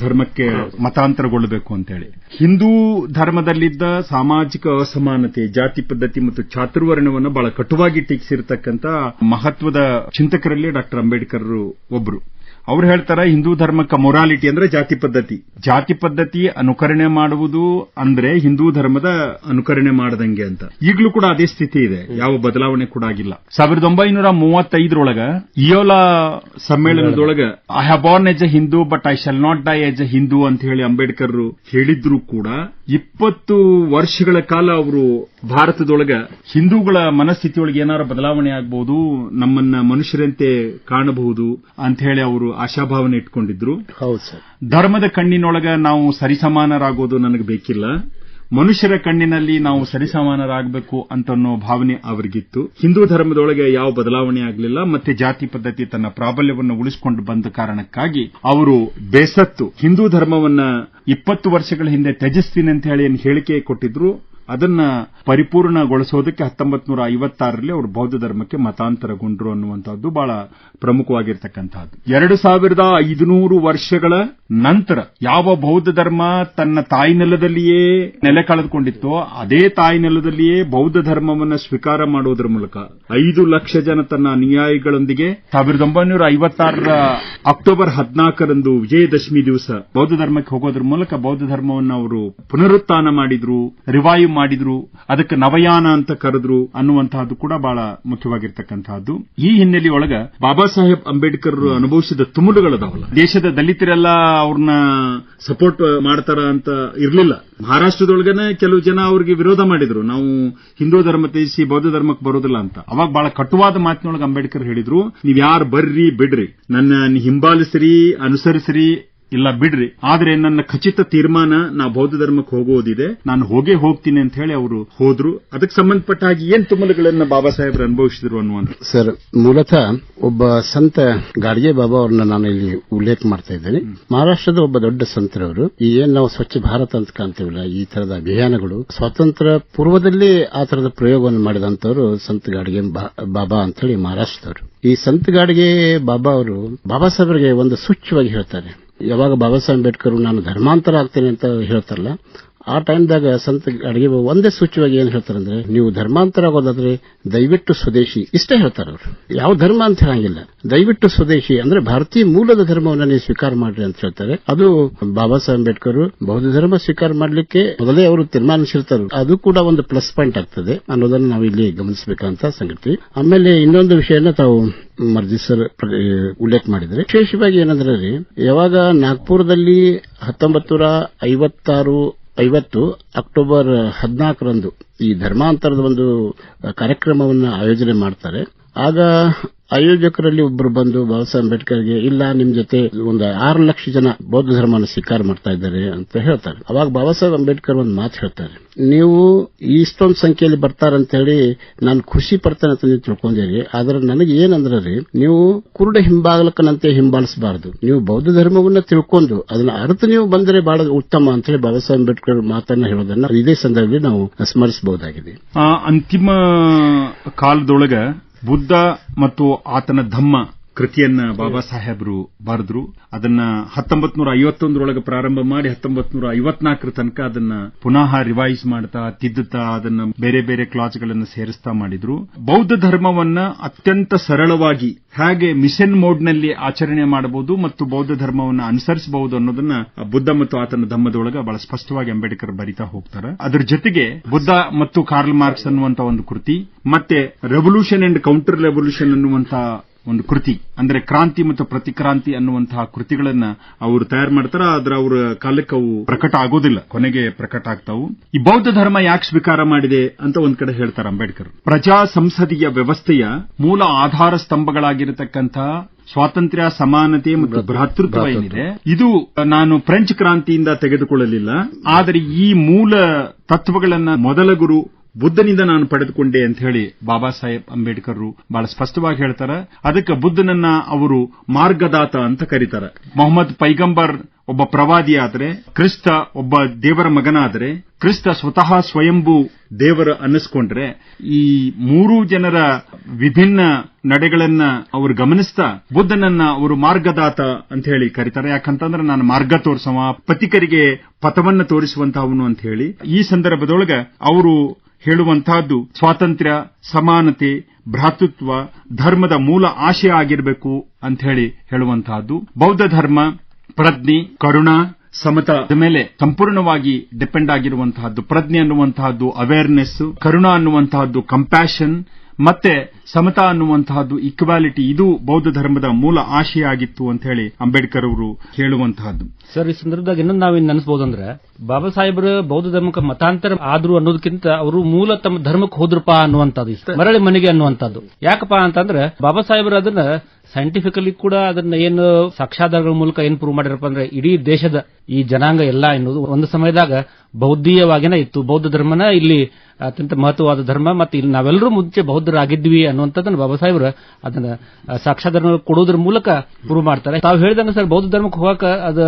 ಧರ್ಮಕ್ಕೆ ಮತಾಂತರಗೊಳ್ಳಬೇಕು ಅಂತೇಳಿ. ಹಿಂದೂ ಧರ್ಮದಲ್ಲಿದ್ದ ಸಾಮಾಜಿಕ ಅಸಮಾನತೆ, ಜಾತಿ ಪದ್ಧತಿ ಮತ್ತು ಚಾತುರ್ವರ್ಣವನ್ನು ಬಹಳ ಕಟುವಾಗಿ ಟೀಕಿಸಿರತಕ್ಕಂತ ಮಹತ್ವದ ಚಿಂತಕರಲ್ಲಿ ಡಾಕ್ಟರ್ ಅಂಬೇಡ್ಕರ್ ಒಬ್ರು. ಅವ್ರು ಹೇಳ್ತಾರೆ, ಹಿಂದೂ ಧರ್ಮಕ್ಕೆ ಮೊರಾಲಿಟಿ ಅಂದ್ರೆ ಜಾತಿ ಪದ್ಧತಿ. ಜಾತಿ ಪದ್ಧತಿ ಅನುಕರಣೆ ಮಾಡುವುದು ಅಂದ್ರೆ ಹಿಂದೂ ಧರ್ಮದ ಅನುಕರಣೆ ಮಾಡದಂಗೆ ಅಂತ. ಈಗಲೂ ಕೂಡ ಅದೇ ಸ್ಥಿತಿ ಇದೆ. ಯಾವ ಬದಲಾವಣೆ ಕೂಡ ಆಗಿಲ್ಲ. ಸಾವಿರದ ಒಂಬೈನೂರ ಮೂವತ್ತೈದರೊಳಗ Yeola ಸಮ್ಮೇಳನದೊಳಗ I have born as a Hindu but I shall not die as a Hindu ಅಂತ ಹೇಳಿ ಅಂಬೇಡ್ಕರ್ ಹೇಳಿದ್ರು ಕೂಡ, ಇಪ್ಪತ್ತು ವರ್ಷಗಳ ಕಾಲ ಅವರು ಭಾರತದೊಳಗ ಹಿಂದೂಗಳ ಮನಸ್ಥಿತಿಯೊಳಗೆ ಏನಾರ ಬದಲಾವಣೆ ಆಗಬಹುದು ನಮ್ಮನ್ನ ಮನುಷ್ಯರಂತೆ ಕಾಣಬಹುದು ಅಂತ ಹೇಳಿ ಅವರು ಆಶಾಭಾವನೆ ಇಟ್ಕೊಂಡಿದ್ರು. ಧರ್ಮದ ಕಣ್ಣಿನೊಳಗ ನಾವು ಸರಿಸಮಾನರಾಗೋದು ನನಗೆ ಬೇಕಿಲ್ಲ. ಮನುಷ್ಯರ ಕಣ್ಣಿನಲ್ಲಿ ನಾವು ಸರಿಸಮಾನರಾಗಬೇಕು ಅಂತ ಅನ್ನೋ ಭಾವನೆ ಅವರಿಗಿತ್ತು. ಹಿಂದೂ ಧರ್ಮದೊಳಗೆ ಯಾವ ಬದಲಾವಣೆ ಆಗಲಿಲ್ಲ ಮತ್ತೆ ಜಾತಿ ಪದ್ಧತಿ ತನ್ನ ಪ್ರಾಬಲ್ಯವನ್ನು ಉಳಿಸಿಕೊಂಡು ಬಂದ ಕಾರಣಕ್ಕಾಗಿ ಅವರು ಬೇಸತ್ತು ಹಿಂದೂ ಧರ್ಮವನ್ನ ಇಪ್ಪತ್ತು ವರ್ಷಗಳ ಹಿಂದೆ ತ್ಯಜಿಸ್ತೀನಿ ಅಂತ ಹೇಳಿ ಏನ್ ಹೇಳಿಕೆ ಕೊಟ್ಟಿದ್ರು. ಅದನ್ನ ಪರಿಪೂರ್ಣಗೊಳಿಸೋದಕ್ಕೆ ಹತ್ತೊಂಬತ್ ನೂರ ಐವತ್ತಾರರಲ್ಲಿ ಅವರು ಬೌದ್ಧ ಧರ್ಮಕ್ಕೆ ಮತಾಂತರಗೊಂಡ್ರು ಅನ್ನುವಂಥದ್ದು ಬಹಳ ಪ್ರಮುಖವಾಗಿರ್ತಕ್ಕಂಥದ್ದು. ಎರಡು ಸಾವಿರದ ಐದುನೂರು ವರ್ಷಗಳ ನಂತರ ಯಾವ ಬೌದ್ಧ ಧರ್ಮ ತನ್ನ ತಾಯಿ ನೆಲದಲ್ಲಿಯೇ ನೆಲೆ ಕಳೆದುಕೊಂಡಿತ್ತೋ ಅದೇ ತಾಯಿ ನೆಲದಲ್ಲಿಯೇ ಬೌದ್ಧ ಧರ್ಮವನ್ನು ಸ್ವೀಕಾರ ಮಾಡುವುದರ ಮೂಲಕ ಐದು ಲಕ್ಷ ಜನ ತನ್ನ ಅನುಯಾಯಿಗಳೊಂದಿಗೆ ಸಾವಿರದ ಒಂಬೈನೂರ ಐವತ್ತಾರರ ಅಕ್ಟೋಬರ್ ಹದಿನಾಲ್ಕರಂದು ವಿಜಯದಶಮಿ ದಿವಸ ಬೌದ್ಧ ಧರ್ಮಕ್ಕೆ ಹೋಗೋದ್ರ ಮೂಲಕ ಬೌದ್ಧ ಧರ್ಮವನ್ನು ಅವರು ಪುನರುತ್ಥಾನ ಮಾಡಿದ್ರು, ರಿವೈವ್ ಮಾಡಿದ್ರು, ಅದಕ್ಕೆ ನವಯಾನ ಅಂತ ಕರೆದ್ರು ಅನ್ನುವಂತಹದ್ದು ಕೂಡ ಬಹಳ ಮುಖ್ಯವಾಗಿರ್ತಕ್ಕಂತಹದ್ದು. ಈ ಹಿನ್ನೆಲೆಯೊಳಗ ಬಾಬಾ ಸಾಹೇಬ್ ಅಂಬೇಡ್ಕರ್ ಅನುಭವಿಸಿದ ತುಮುಲುಗಳದಾವಲ್ಲ? ದೇಶದ ದಲಿತರೆಲ್ಲ ಅವ್ರನ್ನ ಸಪೋರ್ಟ್ ಮಾಡ್ತಾರ ಅಂತ ಇರಲಿಲ್ಲ. ಮಹಾರಾಷ್ಟ್ರದೊಳಗನೆ ಕೆಲವು ಜನ ಅವ್ರಿಗೆ ವಿರೋಧ ಮಾಡಿದ್ರು. ನಾವು ಹಿಂದೂ ಧರ್ಮ ತ್ಯಜಿಸಿ ಬೌದ್ಧ ಧರ್ಮಕ್ಕೆ ಬರೋದಿಲ್ಲ ಅಂತ. ಅವಾಗ ಬಹಳ ಕಟುವಾದ ಮಾತಿನೊಳಗೆ ಅಂಬೇಡ್ಕರ್ ಹೇಳಿದ್ರು ನೀವ್ ಯಾರು ಬರ್ರಿ, ಬಿಡ್ರಿ. ನನ್ನ ಹಿಂಬಾಲಿಸ್ರಿ ಅನುಸರಿಸ್ರಿ ಇಲ್ಲ ಬಿಡ್ರಿ ಆದರೆ ನನ್ನ ಖಚಿತ ತೀರ್ಮಾನ ನಾ ಬೌದ್ಧ ಧರ್ಮಕ್ಕೆ ಹೋಗೋದಿದೆ ನಾನು ಹೋಗೇ ಹೋಗ್ತೀನಿ ಅಂತ ಹೇಳಿ ಅವರು ಹೋದ್ರು. ಅದಕ್ಕೆ ಸಂಬಂಧಪಟ್ಟ ಹಾಗೆ ಏನ್ ತುಮಲುಗಳನ್ನ ಬಾಬಾ ಸಾಹೇಬ್ರು ಅನುಭವಿಸಿದ್ರು ಅನ್ನುವಂತ ಸರ್ ಮೂಲತಃ ಒಬ್ಬ ಸಂತ ಗಾಡ್ಗೆ ಬಾಬಾ ಅವ್ರನ್ನ ನಾನು ಇಲ್ಲಿ ಉಲ್ಲೇಖ ಮಾಡ್ತಾ ಇದ್ದೇನೆ. ಮಹಾರಾಷ್ಟ್ರದ ಒಬ್ಬ ದೊಡ್ಡ ಸಂತರವರು ಈ ಏನ್ ನಾವು ಸ್ವಚ್ಛ ಭಾರತ ಅಂತ ಕಾಣ್ತೀವಲ್ಲ ಈ ತರದ ಅಭಿಯಾನಗಳು ಸ್ವಾತಂತ್ರ್ಯ ಪೂರ್ವದಲ್ಲಿ ಆ ತರದ ಪ್ರಯೋಗವನ್ನು ಮಾಡಿದಂತವರು ಸಂತ ಗಾಡ್ಗೆ ಬಾಬಾ ಅಂತ ಹೇಳಿ ಮಹಾರಾಷ್ಟ್ರದವರು. ಈ ಸಂತ ಗಾಡ್ಗೆ ಬಾಬಾ ಅವರು ಬಾಬಾ ಸಾಹೇಬರಿಗೆ ಒಂದು ಸೂಚ್ಯವಾಗಿ ಹೇಳ್ತಾರೆ. ಯಾವಾಗ ಬಾಬಾ ಸಾಹೇಬ್ ಅಂಬೇಡ್ಕರ್ ನಾನು ಧರ್ಮಾಂತರ ಆಗ್ತೇನೆ ಅಂತ ಹೇಳ್ತಾರಲ್ಲ ಆ ಟೈಮ್ದಾಗ ಸಂತ ಅಡಿಗೆ ಒಂದೇ ಸೂಚ್ಯವಾಗಿ ಏನು ಹೇಳ್ತಾರಂದ್ರೆ, ನೀವು ಧರ್ಮಾಂತರ ಆಗೋದಾದ್ರೆ ದಯವಿಟ್ಟು ಸ್ವದೇಶಿ. ಇಷ್ಟೇ ಹೇಳ್ತಾರೆ ಅವರು ಯಾವ ಧರ್ಮ ಅಂತ ಹೇಳಂಗಿಲ್ಲ. ದಯವಿಟ್ಟು ಸ್ವದೇಶಿ ಅಂದ್ರೆ ಭಾರತೀಯ ಮೂಲದ ಧರ್ಮವನ್ನು ನೀವು ಸ್ವೀಕಾರ ಮಾಡ್ರಿ ಅಂತ ಹೇಳ್ತಾರೆ. ಅದು ಬಾಬಾ ಸಾಹೇಬ್ ಅಂಬೇಡ್ಕರ್ ಬೌದ್ಧ ಧರ್ಮ ಸ್ವೀಕಾರ ಮಾಡಲಿಕ್ಕೆ ಮೊದಲೇ ಅವರು ತೀರ್ಮಾನಿಸಿರ್ತಾರೆ. ಅದು ಕೂಡ ಒಂದು ಪ್ಲಸ್ ಪಾಯಿಂಟ್ ಆಗ್ತದೆ. ಅನ್ನೋದನ್ನು ನಾವು ಇಲ್ಲಿ ಗಮನಿಸಬೇಕಂತ ಸಂಗತಿ. ಆಮೇಲೆ ಇನ್ನೊಂದು ವಿಷಯನ ತಾವು ಮರ್ಜಿ ಸರ್ ಉಲ್ಲೇಖ ಮಾಡಿದ್ರೆ, ವಿಶೇಷವಾಗಿ ಏನಂದ್ರೆ ಯಾವಾಗ ನಾಗ್ಪುರದಲ್ಲಿ ಹತ್ತೊಂಬತ್ತು ನೂರ ಐವತ್ತಾರು ಐವತ್ತು ಅಕ್ಟೋಬರ್ ಹದಿನಾಲ್ಕರಂದು ಈ ಧರ್ಮಾಂತರದ ಒಂದು ಕಾರ್ಯಕ್ರಮವನ್ನು ಆಯೋಜನೆ ಮಾಡ್ತಾರೆ. ಆಗ ಆಯೋಜಕರಲ್ಲಿ ಒಬ್ಬರು ಬಂದು ಬಾಬಾ ಸಾಹೇಬ್ ಅಂಬೇಡ್ಕರ್ಗೆ, ಇಲ್ಲ, ನಿಮ್ ಜೊತೆ ಒಂದು ಆರು ಲಕ್ಷ ಜನ ಬೌದ್ಧ ಧರ್ಮನ ಸ್ವೀಕಾರ ಮಾಡ್ತಾ ಇದ್ದಾರೆ ಅಂತ ಹೇಳ್ತಾರೆ. ಅವಾಗ ಬಾಬಾ ಸಾಹೇಬ್ ಅಂಬೇಡ್ಕರ್ ಒಂದು ಮಾತು ಹೇಳ್ತಾರೆ. ನೀವು ಇಷ್ಟೊಂದು ಸಂಖ್ಯೆಯಲ್ಲಿ ಬರ್ತಾರಂತ ಹೇಳಿ ನಾನು ಖುಷಿ ಪಡ್ತೇನೆ ಅಂತ ನೀವು ತಿಳ್ಕೊಂಡಿರಿ, ಆದ್ರೆ ನನಗೆ ಏನಂದ್ರೆ ರೀ, ನೀವು ಕುರುಡ ಹಿಂಬಾಗಲಕನಂತೆ ಹಿಂಬಾಲಿಸಬಾರದು. ನೀವು ಬೌದ್ಧ ಧರ್ಮವನ್ನ ತಿಳ್ಕೊಂಡು ಅದನ್ನ ಅರ್ಥ ನೀವು ಬಂದರೆ ಬಹಳ ಉತ್ತಮ ಅಂತ ಹೇಳಿ ಬಾಬಾ ಸಾಹೇಬ್ ಅಂಬೇಡ್ಕರ್ ಮಾತನ್ನ ಹೇಳೋದನ್ನ ಇದೇ ಸಂದರ್ಭದಲ್ಲಿ ನಾವು ಸ್ಮರಿಸಬಹುದಾಗಿದೆ. ಅಂತಿಮ ಕಾಲದೊಳಗ ಬುದ್ಧ ಮತ್ತು ಆತನ ಧಮ್ಮ. ಕೃತಿಯನ್ನ ಬಾಬಾ ಸಾಹೇಬರು ಬರೆದ್ರು. ಅದನ್ನ ಹತ್ತೊಂಬತ್ ನೂರ ಐವತ್ತೊಂದರೊಳಗೆ ಪ್ರಾರಂಭ ಮಾಡಿ ಹತ್ತೊಂಬತ್ ನೂರ ಐವತ್ನಾಲ್ಕರ ತನಕ ಅದನ್ನ ಪುನಃ ರಿವೈಸ್ ಮಾಡ್ತಾ, ತಿದ್ದುತ್ತಾ, ಅದನ್ನ ಬೇರೆ ಬೇರೆ ಕ್ಲಾಸ್ಗಳನ್ನ ಸೇರಿಸ್ತಾ ಮಾಡಿದ್ರು. ಬೌದ್ಧ ಧರ್ಮವನ್ನ ಅತ್ಯಂತ ಸರಳವಾಗಿ ಹೇಗೆ ಮಿಷನ್ ಮೋಡ್ನಲ್ಲಿ ಆಚರಣೆ ಮಾಡಬಹುದು ಮತ್ತು ಬೌದ್ಧ ಧರ್ಮವನ್ನ ಅನುಸರಿಸಬಹುದು ಅನ್ನೋದನ್ನ ಬುದ್ಧ ಮತ್ತು ಆತನ ಧಮ್ಮದೊಳಗೆ ಬಹಳ ಸ್ಪಷ್ಟವಾಗಿ ಅಂಬೇಡ್ಕರ್ ಬರಿತಾ ಹೋಗ್ತಾರೆ. ಅದರ ಜೊತೆಗೆ ಬುದ್ಧ ಮತ್ತು ಕಾರ್ಲ್ ಮಾರ್ಕ್ಸ್ ಅನ್ನುವಂತಹ ಒಂದು ಕೃತಿ, ಮತ್ತೆ ರೆವಲ್ಯೂಷನ್ ಅಂಡ್ ಕೌಂಟರ್ ರೆವಲ್ಯೂಷನ್ ಅನ್ನುವಂತ ಒಂದು ಕೃತಿ ಅಂದ್ರೆ ಕ್ರಾಂತಿ ಮತ್ತು ಪ್ರತಿಕ್ರಾಂತಿ ಅನ್ನುವಂತಹ ಕೃತಿಗಳನ್ನ ಅವರು ತಯಾರು ಮಾಡ್ತಾರ ಆದ್ರೆ ಅವರ ಕಾಲಕ್ಕೆ ಅವು ಪ್ರಕಟ ಆಗೋದಿಲ್ಲ ಕೊನೆಗೆ ಪ್ರಕಟ ಆಗ್ತಾವು. ಈ ಬೌದ್ಧ ಧರ್ಮ ಯಾಕೆ ಸ್ವೀಕಾರ ಮಾಡಿದೆ ಅಂತ ಒಂದ್ ಕಡೆ ಹೇಳ್ತಾರೆ ಅಂಬೇಡ್ಕರ್. ಪ್ರಜಾ ಸಂಸದೀಯ ವ್ಯವಸ್ಥೆಯ ಮೂಲ ಆಧಾರ ಸ್ತಂಭಗಳಾಗಿರತಕ್ಕಂತಹ ಸ್ವಾತಂತ್ರ್ಯ ಸಮಾನತೆ ಮತ್ತು ಭ್ರಾತೃತ್ವ. ಏನಿದೆ ಇದು ನಾನು ಫ್ರೆಂಚ್ ಕ್ರಾಂತಿಯಿಂದ ತೆಗೆದುಕೊಳ್ಳಲಿಲ್ಲ ಆದರೆ ಈ ಮೂಲ ತತ್ವಗಳನ್ನ ಮೊದಲ ಗುರು ಬುದ್ಧನಿಂದ ನಾನು ಪಡೆದುಕೊಂಡೆ ಅಂತ ಹೇಳಿ ಬಾಬಾ ಸಾಹೇಬ್ ಅಂಬೇಡ್ಕರ್ ಬಹಳ ಸ್ಪಷ್ಟವಾಗಿ ಹೇಳ್ತಾರೆ. ಅದಕ್ಕೆ ಬುದ್ಧನನ್ನ ಅವರು ಮಾರ್ಗದಾತ ಅಂತ ಕರೀತಾರೆ. ಮೊಹಮ್ಮದ್ ಪೈಗಂಬರ್ ಒಬ್ಬ ಪ್ರವಾದಿ ಆದ್ರೆ ಕ್ರಿಸ್ತ ಒಬ್ಬ ದೇವರ ಮಗನಾದರೆ, ಕ್ರಿಸ್ತ ಸ್ವತಃ ಸ್ವಯಂಭೂ ದೇವರ ಅನ್ನಿಸ್ಕೊಂಡ್ರೆ, ಈ ಮೂರೂ ಜನರ ವಿಭಿನ್ನ ನಡೆಗಳನ್ನ ಅವರು ಗಮನಿಸ್ತಾ ಬುದ್ಧನನ್ನ ಅವರು ಮಾರ್ಗದಾತ ಅಂತ ಹೇಳಿ ಕರೀತಾರೆ. ಯಾಕಂತಂದ್ರೆ ನಾನು ಮಾರ್ಗ ತೋರಿಸುವ, ಪತಿಕರಿಗೆ ಪಥವನ್ನು ತೋರಿಸುವಂತಹವನು ಅಂತ ಹೇಳಿ ಈ ಸಂದರ್ಭದೊಳಗೆ ಅವರು ಹೇಳುವಂತಹದ್ದು ಸ್ವಾತಂತ್ರ್ಯ, ಸಮಾನತೆ, ಭ್ರಾತೃತ್ವ, ಧರ್ಮದ ಮೂಲ ಆಶಯ ಆಗಿರಬೇಕು ಹೇಳಿ ಹೇಳುವಂತಹದ್ದು ಬೌದ್ಧ ಧರ್ಮ, ಪ್ರಜ್ಞೆ, ಕರುಣಾ ಸಮತಾದ ಮೇಲೆ ಸಂಪೂರ್ಣವಾಗಿ ಡಿಪೆಂಡ್ ಆಗಿರುವಂತಹದ್ದು ಪ್ರಜ್ಞೆ ಅನ್ನುವಂತಹದ್ದು ಅವೇರ್ನೆಸ್ ಕರುಣಾ ಅನ್ನುವಂತಹದ್ದು ಕಂಪ್ಯಾಷನ್ ಮತ್ತೆ ಸಮತಾ ಅನ್ನುವಂತಹದ್ದು ಇಕ್ವಾಲಿಟಿ ಇದು ಬೌದ್ಧ ಧರ್ಮದ ಮೂಲ ಆಶಯ ಆಗಿತ್ತು ಅಂತ ಹೇಳಿ ಅಂಬೇಡ್ಕರ್ ಅವರು ಹೇಳುವಂತಹದ್ದು. ಸರ್ ಈ ಸಂದರ್ಭದಾಗ ಇನ್ನೊಂದು ನಾವೇನು ನೆನೆಸಬಹುದಂದ್ರೆ ಬಾಬಾ ಸಾಹೇಬ್ರ ಬೌದ್ಧ ಧರ್ಮಕ್ಕೆ ಮತಾಂತರ ಆದ್ರು ಅನ್ನೋದಕ್ಕಿಂತ ಅವರು ಮೂಲ ತಮ್ಮ ಧರ್ಮಕ್ಕೆ ಹೋದ್ರಪ್ಪ ಅನ್ನುವಂಥದ್ದು ಮರಳಿ ಮನೆಗೆ ಅನ್ನುವಂಥದ್ದು ಯಾಕಪ್ಪ ಅಂತಂದ್ರೆ, ಬಾಬಾ ಸಾಹೇಬ್ರ ಅದನ್ನ ಸೈಂಟಿಫಿಕಲಿ ಕೂಡ ಅದನ್ನ ಏನು ಸಾಕ್ಷಾಧಾರಗಳ ಮೂಲಕ ಏನ್ ಪ್ರೂವ್ ಮಾಡಿರಪ್ಪ ಅಂದ್ರೆ ಇಡೀ ದೇಶದ ಈ ಜನಾಂಗ ಎಲ್ಲ ಎನ್ನುವುದು ಒಂದು ಸಮಯದಾಗ ಬೌದ್ಧೀಯವಾಗಿನ ಇತ್ತು. ಬೌದ್ಧ ಧರ್ಮನ ಇಲ್ಲಿ ಅತ್ಯಂತ ಮಹತ್ವವಾದ ಧರ್ಮ ಮತ್ತೆ ಇಲ್ಲಿ ನಾವೆಲ್ಲರೂ ಮುಂಚೆ ಬೌದ್ಧರಾಗಿದ್ವಿ ಅನ್ನುವಂಥದ್ದನ್ನು ಬಾಬಾ ಸಾಹೇಬ್ರ ಅದನ್ನ ಸಾಕ್ಷಾಧಾರ ಕೊಡುವುದರ ಕೊಡೋದ್ರ ಮೂಲಕ ಪ್ರೂವ್ ಮಾಡ್ತಾರೆ. ತಾವು ಹೇಳಿದಂಗೆ ಸರ್ ಬೌದ್ಧ ಧರ್ಮಕ್ಕೆ ಹೋಗಕ ಅದು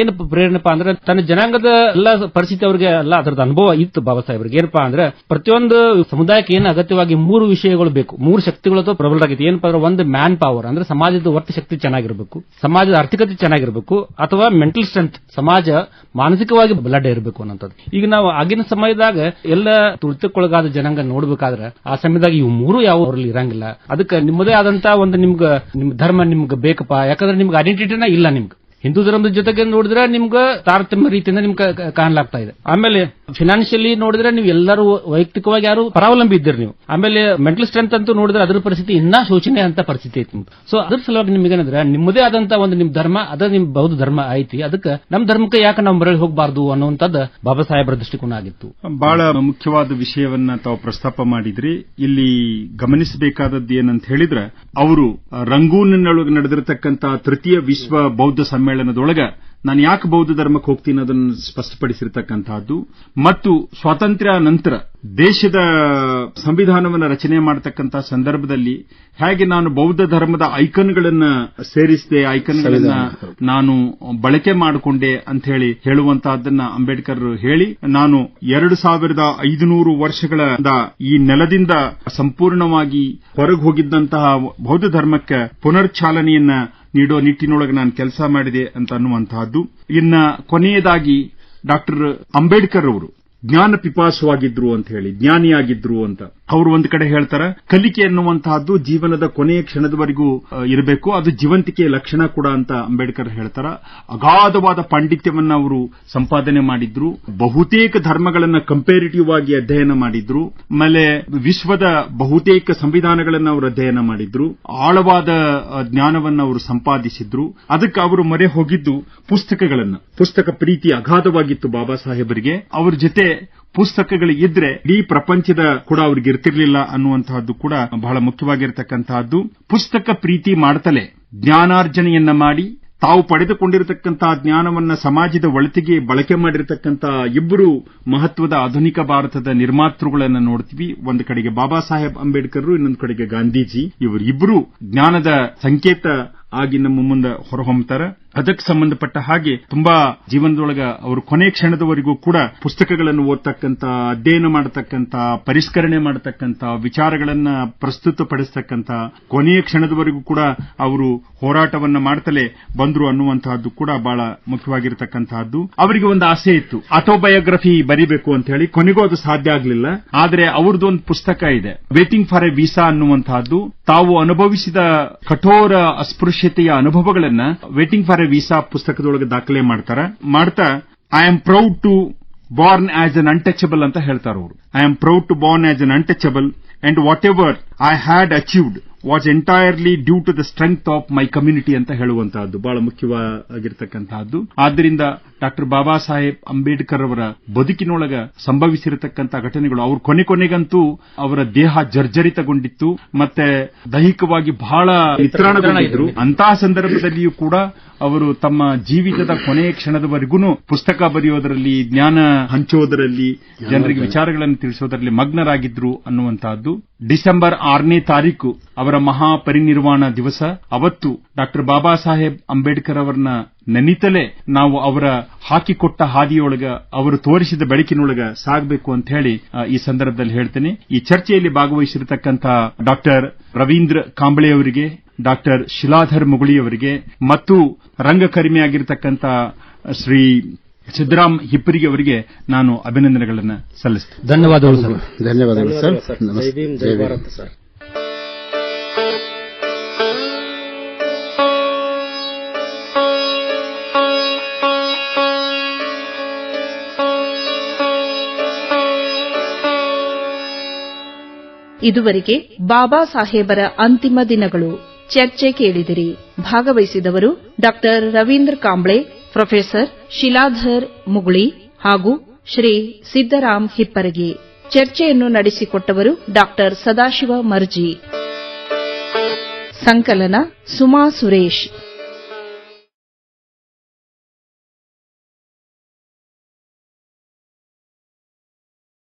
ಏನು ಪ್ರೇರಣೆಪ್ಪ ಅಂದ್ರೆ ತನ್ನ ಜನಾಂಗದ ಎಲ್ಲ ಪರಿಸ್ಥಿತಿ ಅವರಿಗೆ ಎಲ್ಲ ಅದರದ ಅನುಭವ ಇತ್ತು ಬಾಬಾ ಸಾಹೇಬ್ರಿಗೆ. ಏನಪ್ಪಾ ಅಂದ್ರೆ ಪ್ರತಿಯೊಂದು ಸಮುದಾಯಕ್ಕೆ ಏನು ಅಗತ್ಯವಾಗಿ ಮೂರು ವಿಷಯಗಳು ಬೇಕು. ಮೂರು ಶಕ್ತಿಗಳು ಅಥವಾ ಪ್ರಬಲರಾಗಿದೆ ಏನಪ್ಪಾ ಅಂದ್ರೆ ಒಂದು ಮ್ಯಾನ್ ಪವರ್ ಅಂದ್ರೆ ಸಮಾಜದ ಒಟ್ಟು ಶಕ್ತಿ ಚೆನ್ನಾಗಿರಬೇಕು, ಸಮಾಜದ ಆರ್ಥಿಕತೆ ಚೆನ್ನಾಗಿರಬೇಕು, ಅಥವಾ ಮೆಂಟಲ್ ಸ್ಟ್ರೆಂತ್ ಸಮಾಜ ಮಾನಸಿಕವಾಗಿ ಬಲಡ್ಡ ಇರಬೇಕು ಅನ್ನೋಂಥದ್ದು. ಈಗ ನಾವು ಆಗಿನ ಸಮಯದಾಗ ಎಲ್ಲ ತುಳಿತಕ್ಕೊಳಗಾದ ಜನಾಂಗ ನೋಡ್ಬೇಕಾದ್ರೆ ಆ ಸಮಯದಾಗ ಇವು ಮೂರು ಯಾವ ಅವರಲ್ಲಿ ಇರಂಗಿಲ್ಲ. ಅದಕ್ಕೆ ನಿಮ್ಮದೇ ಆದಂತ ಒಂದು ನಿಮ್ಗೆ ನಿಮ್ ಧರ್ಮ ನಿಮ್ಗೆ ಬೇಕಪ್ಪ, ಯಾಕಂದ್ರೆ ನಿಮ್ಗೆ ಐಡೆಂಟಿಟಿನ ಇಲ್ಲ ನಿಮ್ಗೆ. ಹಿಂದೂ ಧರ್ಮದ ಜೊತೆಗೆ ನೋಡಿದ್ರೆ ನಿಮ್ಗೆ ತಾರತಮ್ಯ ರೀತಿಯಿಂದ ನಿಮ್ಗೆ ಕಾಣಲಾಗ್ತಾ ಇದೆ. ಆಮೇಲೆ ಫಿನಾನ್ಷಿಯಲಿ ನೋಡಿದ್ರೆ ನೀವು ಎಲ್ಲರೂ ವೈಯಕ್ತಿಕವಾಗಿ ಯಾರು ಪರಾವಲಂಬಿ ಇದ್ದೀರಿ ನೀವು. ಆಮೇಲೆ ಮೆಂಟಲ್ ಸ್ಟ್ರೆಂತ್ ಅಂತೂ ನೋಡಿದ್ರೆ ಅದರ ಪರಿಸ್ಥಿತಿ ಇನ್ನೂ ಶೋಚನೆ ಅಂತ ಪರಿಸ್ಥಿತಿ ಐತಿ ಸೊ ಅದ್ರ ಸಲುವಾಗಿ ನಿಮ್ಗೇನಂದ್ರೆ ನಿಮ್ಮದೇ ಆದಂತ ಒಂದು ನಿಮ್ ಧರ್ಮ, ಅದ ನಿಮ್ ಬೌದ್ಧ ಧರ್ಮ ಐತಿ. ಅದಕ್ಕೆ ನಮ್ ಧರ್ಮಕ್ಕೆ ಯಾಕೆ ನಾವು ಮರಳಿ ಹೋಗಬಾರ್ದು ಅನ್ನುವಂಥದ್ದು ಬಾಬಾ ಸಾಹೇಬ್ರ ದೃಷ್ಟಿಕೋನ ಆಗಿತ್ತು. ಬಹಳ ಮುಖ್ಯವಾದ ವಿಷಯವನ್ನ ತಾವು ಪ್ರಸ್ತಾಪ ಮಾಡಿದ್ರಿ. ಇಲ್ಲಿ ಗಮನಿಸಬೇಕಾದದ್ದು ಏನಂತ ಹೇಳಿದ್ರೆ, ಅವರು ರಂಗೂನಿನೊಳಗೆ ನಡೆದಿರತಕ್ಕಂತಹ ತೃತೀಯ ವಿಶ್ವ ಬೌದ್ಧ ಸಮ್ಮೇಳನದೊಳಗ ನಾನು ಯಾಕೆ ಬೌದ್ಧ ಧರ್ಮಕ್ಕೆ ಹೋಗ್ತೀನಿ ಅದನ್ನು ಸ್ಪಷ್ಟಪಡಿಸಿರ್ತಕ್ಕಂಥದ್ದು ಮತ್ತು ಸ್ವಾತಂತ್ರ್ಯ ನಂತರ ದೇಶದ ಸಂವಿಧಾನವನ್ನು ರಚನೆ ಮಾಡತಕ್ಕಂತಹ ಸಂದರ್ಭದಲ್ಲಿ ಹೇಗೆ ನಾನು ಬೌದ್ಧ ಧರ್ಮದ ಐಕನ್ಗಳನ್ನು ಸೇರಿಸಿದೆ ಐಕನ್ಗಳನ್ನ ನಾನು ಬಳಕೆ ಮಾಡಿಕೊಂಡೆ ಅಂತ ಹೇಳಿ ಹೇಳುವಂತಹದ್ದನ್ನ ಅಂಬೇಡ್ಕರ್ ಹೇಳಿ ನಾನು ಎರಡು ಸಾವಿರದ ಐದುನೂರು ವರ್ಷಗಳ ಈ ನೆಲದಿಂದ ಸಂಪೂರ್ಣವಾಗಿ ಹೊರಗೆ ಹೋಗಿದ್ದಂತಹ ಬೌದ್ಧ ಧರ್ಮಕ್ಕೆ ಪುನರ್ಚಾಲನೆಯನ್ನ ನೀಡೋ ನಿಟ್ಟಿನೊಳಗೆ ನಾನು ಕೆಲಸ ಮಾಡಿದೆ ಅಂತ ಅನ್ನುವಂತಹದ್ದು. ಇನ್ನ ಕೊನೆಯದಾಗಿ ಡಾಕ್ಟರ್ ಅಂಬೇಡ್ಕರ್ ಅವರು ಜ್ಞಾನ ಪಿಪಾಸುವಾಗಿದ್ರು ಅಂತ ಹೇಳಿ ಜ್ಞಾನಿಯಾಗಿದ್ರು ಅಂತ. ಅವರು ಒಂದು ಕಡೆ ಹೇಳ್ತಾರ, ಕಲಿಕೆ ಎನ್ನುವಂತಹದ್ದು ಜೀವನದ ಕೊನೆಯ ಕ್ಷಣದವರೆಗೂ ಇರಬೇಕು. ಅದು ಜೀವಂತಿಕೆಯ ಲಕ್ಷಣ ಕೂಡ ಅಂತ ಅಂಬೇಡ್ಕರ್ ಹೇಳ್ತಾರ. ಅಗಾಧವಾದ ಪಾಂಡಿತ್ಯವನ್ನ ಅವರು ಸಂಪಾದನೆ ಮಾಡಿದ್ರು. ಬಹುತೇಕ ಧರ್ಮಗಳನ್ನ ಕಂಪೇರಿಟಿವ್ ಆಗಿ ಅಧ್ಯಯನ ಮಾಡಿದ್ರು. ಆಮೇಲೆ ವಿಶ್ವದ ಬಹುತೇಕ ಸಂವಿಧಾನಗಳನ್ನ ಅವರು ಅಧ್ಯಯನ ಮಾಡಿದ್ರು. ಆಳವಾದ ಜ್ಞಾನವನ್ನ ಅವರು ಸಂಪಾದಿಸಿದ್ರು. ಅದಕ್ಕೆ ಅವರು ಮೊರೆ ಹೋಗಿದ್ದು ಪುಸ್ತಕಗಳನ್ನ. ಪುಸ್ತಕ ಪ್ರೀತಿ ಅಗಾಧವಾಗಿತ್ತು ಬಾಬಾ ಸಾಹೇಬರಿಗೆ. ಅವರ ಜೊತೆ ಪುಸ್ತಕಗಳಿದ್ರೆ ಇಡೀ ಪ್ರಪಂಚದ ಕೂಡ ಅವ್ರಿಗೆ ಇರ್ತಿರ್ಲಿಲ್ಲ ಅನ್ನುವಂತಹದ್ದು ಕೂಡ ಬಹಳ ಮುಖ್ಯವಾಗಿರತಕ್ಕಂತಹದ್ದು. ಪುಸ್ತಕ ಪ್ರೀತಿ ಮಾಡ್ತಲೇ ಜ್ಞಾನಾರ್ಜನೆಯನ್ನ ಮಾಡಿ, ತಾವು ಪಡೆದುಕೊಂಡಿರತಕ್ಕಂತಹ ಜ್ಞಾನವನ್ನ ಸಮಾಜದ ಒಳತಿಗೆ ಬಳಕೆ ಮಾಡಿರತಕ್ಕಂತಹ ಇಬ್ಬರು ಮಹತ್ವದ ಆಧುನಿಕ ಭಾರತದ ನಿರ್ಮಾತೃಗಳನ್ನು ನೋಡ್ತೀವಿ. ಒಂದು ಕಡೆಗೆ ಬಾಬಾ ಸಾಹೇಬ್ ಅಂಬೇಡ್ಕರ್ ಇನ್ನೊಂದು ಕಡೆಗೆ ಗಾಂಧೀಜಿ. ಇವರಿಬ್ಬರು ಜ್ಞಾನದ ಸಂಕೇತ ಆಗಿ ನಮ್ಮ ಮುಂದೆ ಹೊರಹೊಮ್ಮತಾರೆ ಅದಕ್ಕೆ ಸಂಬಂಧಪಟ್ಟ ಹಾಗೆ ತುಂಬಾ ಜೀವನದೊಳಗ ಅವರು ಕೊನೆ ಕ್ಷಣದವರೆಗೂ ಕೂಡ ಪುಸ್ತಕಗಳನ್ನು ಓದ್ತಕ್ಕಂತ ಅಧ್ಯಯನ ಮಾಡತಕ್ಕಂತ ಪರಿಷ್ಕರಣೆ ಮಾಡತಕ್ಕಂತ ವಿಚಾರಗಳನ್ನ ಪ್ರಸ್ತುತಪಡಿಸತಕ್ಕಂತ ಕೊನೆಯ ಕ್ಷಣದವರೆಗೂ ಕೂಡ ಅವರು ಹೋರಾಟವನ್ನ ಮಾಡುತ್ತಲೇ ಬಂದ್ರು ಅನ್ನುವಂತಹದ್ದು ಕೂಡ ಬಹಳ ಮುಖ್ಯವಾಗಿರತಕ್ಕಂತಹದ್ದು ಅವರಿಗೆ ಒಂದು ಆಸೆ ಇತ್ತು. ಆಟೋಬಯೋಗ್ರಫಿ ಬರಿಬೇಕು ಅಂತ ಹೇಳಿ ಕೊನೆಗೂ ಅದು ಸಾಧ್ಯ ಆಗಲಿಲ್ಲ. ಆದರೆ ಅವ್ರದ್ದು ಒಂದು ಪುಸ್ತಕ ಇದೆ. ವೇಟಿಂಗ್ ಫಾರ್ ಎ ವೀಸಾ ಅನ್ನುವಂತಹದ್ದು ತಾವು ಅನುಭವಿಸಿದ ಕಠೋರ ಅಸ್ಪೃಶ್ಯತೆಯ ಅನುಭವಗಳನ್ನ ವೇಟಿಂಗ್ ಫಾರ್ ಎ ವೀಸಾ ಪುಸ್ತಕದೊಳಗೆ ದಾಖಲೆ ಮಾಡ್ತಾರೆ. ಮಾಡ್ತಾ I am proud to born as an untouchable ಅಂತ ಹೇಳ್ತಾರೆ ಅವರು. I am proud to born as an untouchable and whatever I had achieved was entirely due to the strength of my community ಅಂತ ಹೇಳುವಂತಹದ್ದು. ಬಹಳ ಮುಖ್ಯವಾಗಿರತಕ್ಕಂತಹದ್ದು. ಆದ್ದರಿಂದ ಡಾಕ್ಟರ್ ಬಾಬಾ ಸಾಹೇಬ್ ಅಂಬೇಡ್ಕರ್ ಅವರ ಬದುಕಿನೊಳಗ ಸಂಭವಿಸಿರತಕ್ಕಂತ ಘಟನೆಗಳು ಅವರು ಕೊನೆ ಕೊನೆಗಂತೂ ಅವರ ದೇಹ ಜರ್ಜರಿತಗೊಂಡಿತ್ತು. ಮತ್ತೆ ದೈಹಿಕವಾಗಿ ಬಹಳ ನಿತ್ರಾಣಗೊಂಡಿದ್ರು. ಅಂತಹ ಸಂದರ್ಭದಲ್ಲಿಯೂ ಕೂಡ ಅವರು ತಮ್ಮ ಜೀವಿತದ ಕೊನೆಯ ಕ್ಷಣದವರೆಗೂ ಪುಸ್ತಕ ಬರೆಯೋದರಲ್ಲಿ, ಜ್ಞಾನ ಹಂಚೋದರಲ್ಲಿ, ಜನರಿಗೆ ವಿಚಾರಗಳನ್ನು ತಿಳಿಸೋದರಲ್ಲಿ ಮಗ್ನರಾಗಿದ್ರು ಅನ್ನುವಂತಹದ್ದು. ಡಿಸೆಂಬರ್ ಆರನೇ ತಾರೀಖು ಅವರ ಮಹಾಪರಿನಿರ್ವಾಣ ದಿವಸ. ಅವತ್ತು ಡಾಕ್ಟರ್ ಬಾಬಾ ಸಾಹೇಬ್ ಅಂಬೇಡ್ಕರ್ ಅವರನ್ನ ನೆನಿತಲೇ ನಾವು ಅವರ ಹಾಕಿಕೊಟ್ಟ ಹಾದಿಯೊಳಗ, ಅವರು ತೋರಿಸಿದ ಬೆಳಕಿನೊಳಗ ಸಾಗಬೇಕು ಅಂತ ಹೇಳಿ ಈ ಸಂದರ್ಭದಲ್ಲಿ ಹೇಳ್ತೇನೆ. ಈ ಚರ್ಚೆಯಲ್ಲಿ ಭಾಗವಹಿಸಿರತಕ್ಕಂತ ಡಾಕ್ಟರ್ ರವೀಂದ್ರ ಕಾಂಬಳೆ ಅವರಿಗೆ, ಡಾಕ್ಟರ್ ಶಿಲಾಧರ್ ಮುಗುಳಿ ಅವರಿಗೆ, ಮತ್ತು ರಂಗಕರ್ಮಿಯಾಗಿರ್ತಕ್ಕಂಥ ಶ್ರೀ ಸಿದ್ದರಾಮ್ ಹಿಪ್ಪರಿಗೆ ಅವರಿಗೆ ನಾನು ಅಭಿನಂದನೆಗಳನ್ನು ಸಲ್ಲಿಸುತ್ತೇನೆ ಧನ್ಯವಾದಗಳು ಸರ್. ಧನ್ಯವಾದಗಳು ಸರ್. ಜೈ ನಮಸ್ತೆ. ಜೈ ಭಾರತ್ ಸರ್. ಇದುವರೆಗೆ ಬಾಬಾ ಸಾಹೇಬರ ಅಂತಿಮ ದಿನಗಳು. ಚರ್ಚೆ ಕೇಳಿದಿರಿ. ಭಾಗವಹಿಸಿದವರು ಡಾಕ್ಟರ್ ರವೀಂದ್ರ ಕಾಂಬ್ಳೆ ಪ್ರೊಫೆಸರ್ ಶಿಲಾಧರ್ ಮುಗುಳಿ ಹಾಗೂ ಶ್ರೀ ಸಿದ್ದರಾಮ್ ಹಿಪ್ಪರಗಿ. ಚರ್ಚೆಯನ್ನು ನಡೆಸಿಕೊಟ್ಟವರು ಡಾಕ್ಟರ್ ಸದಾಶಿವ ಮರ್ಜಿ. ಸಂಕಲನ ಸುಮಾ ಸುರೇಶ್.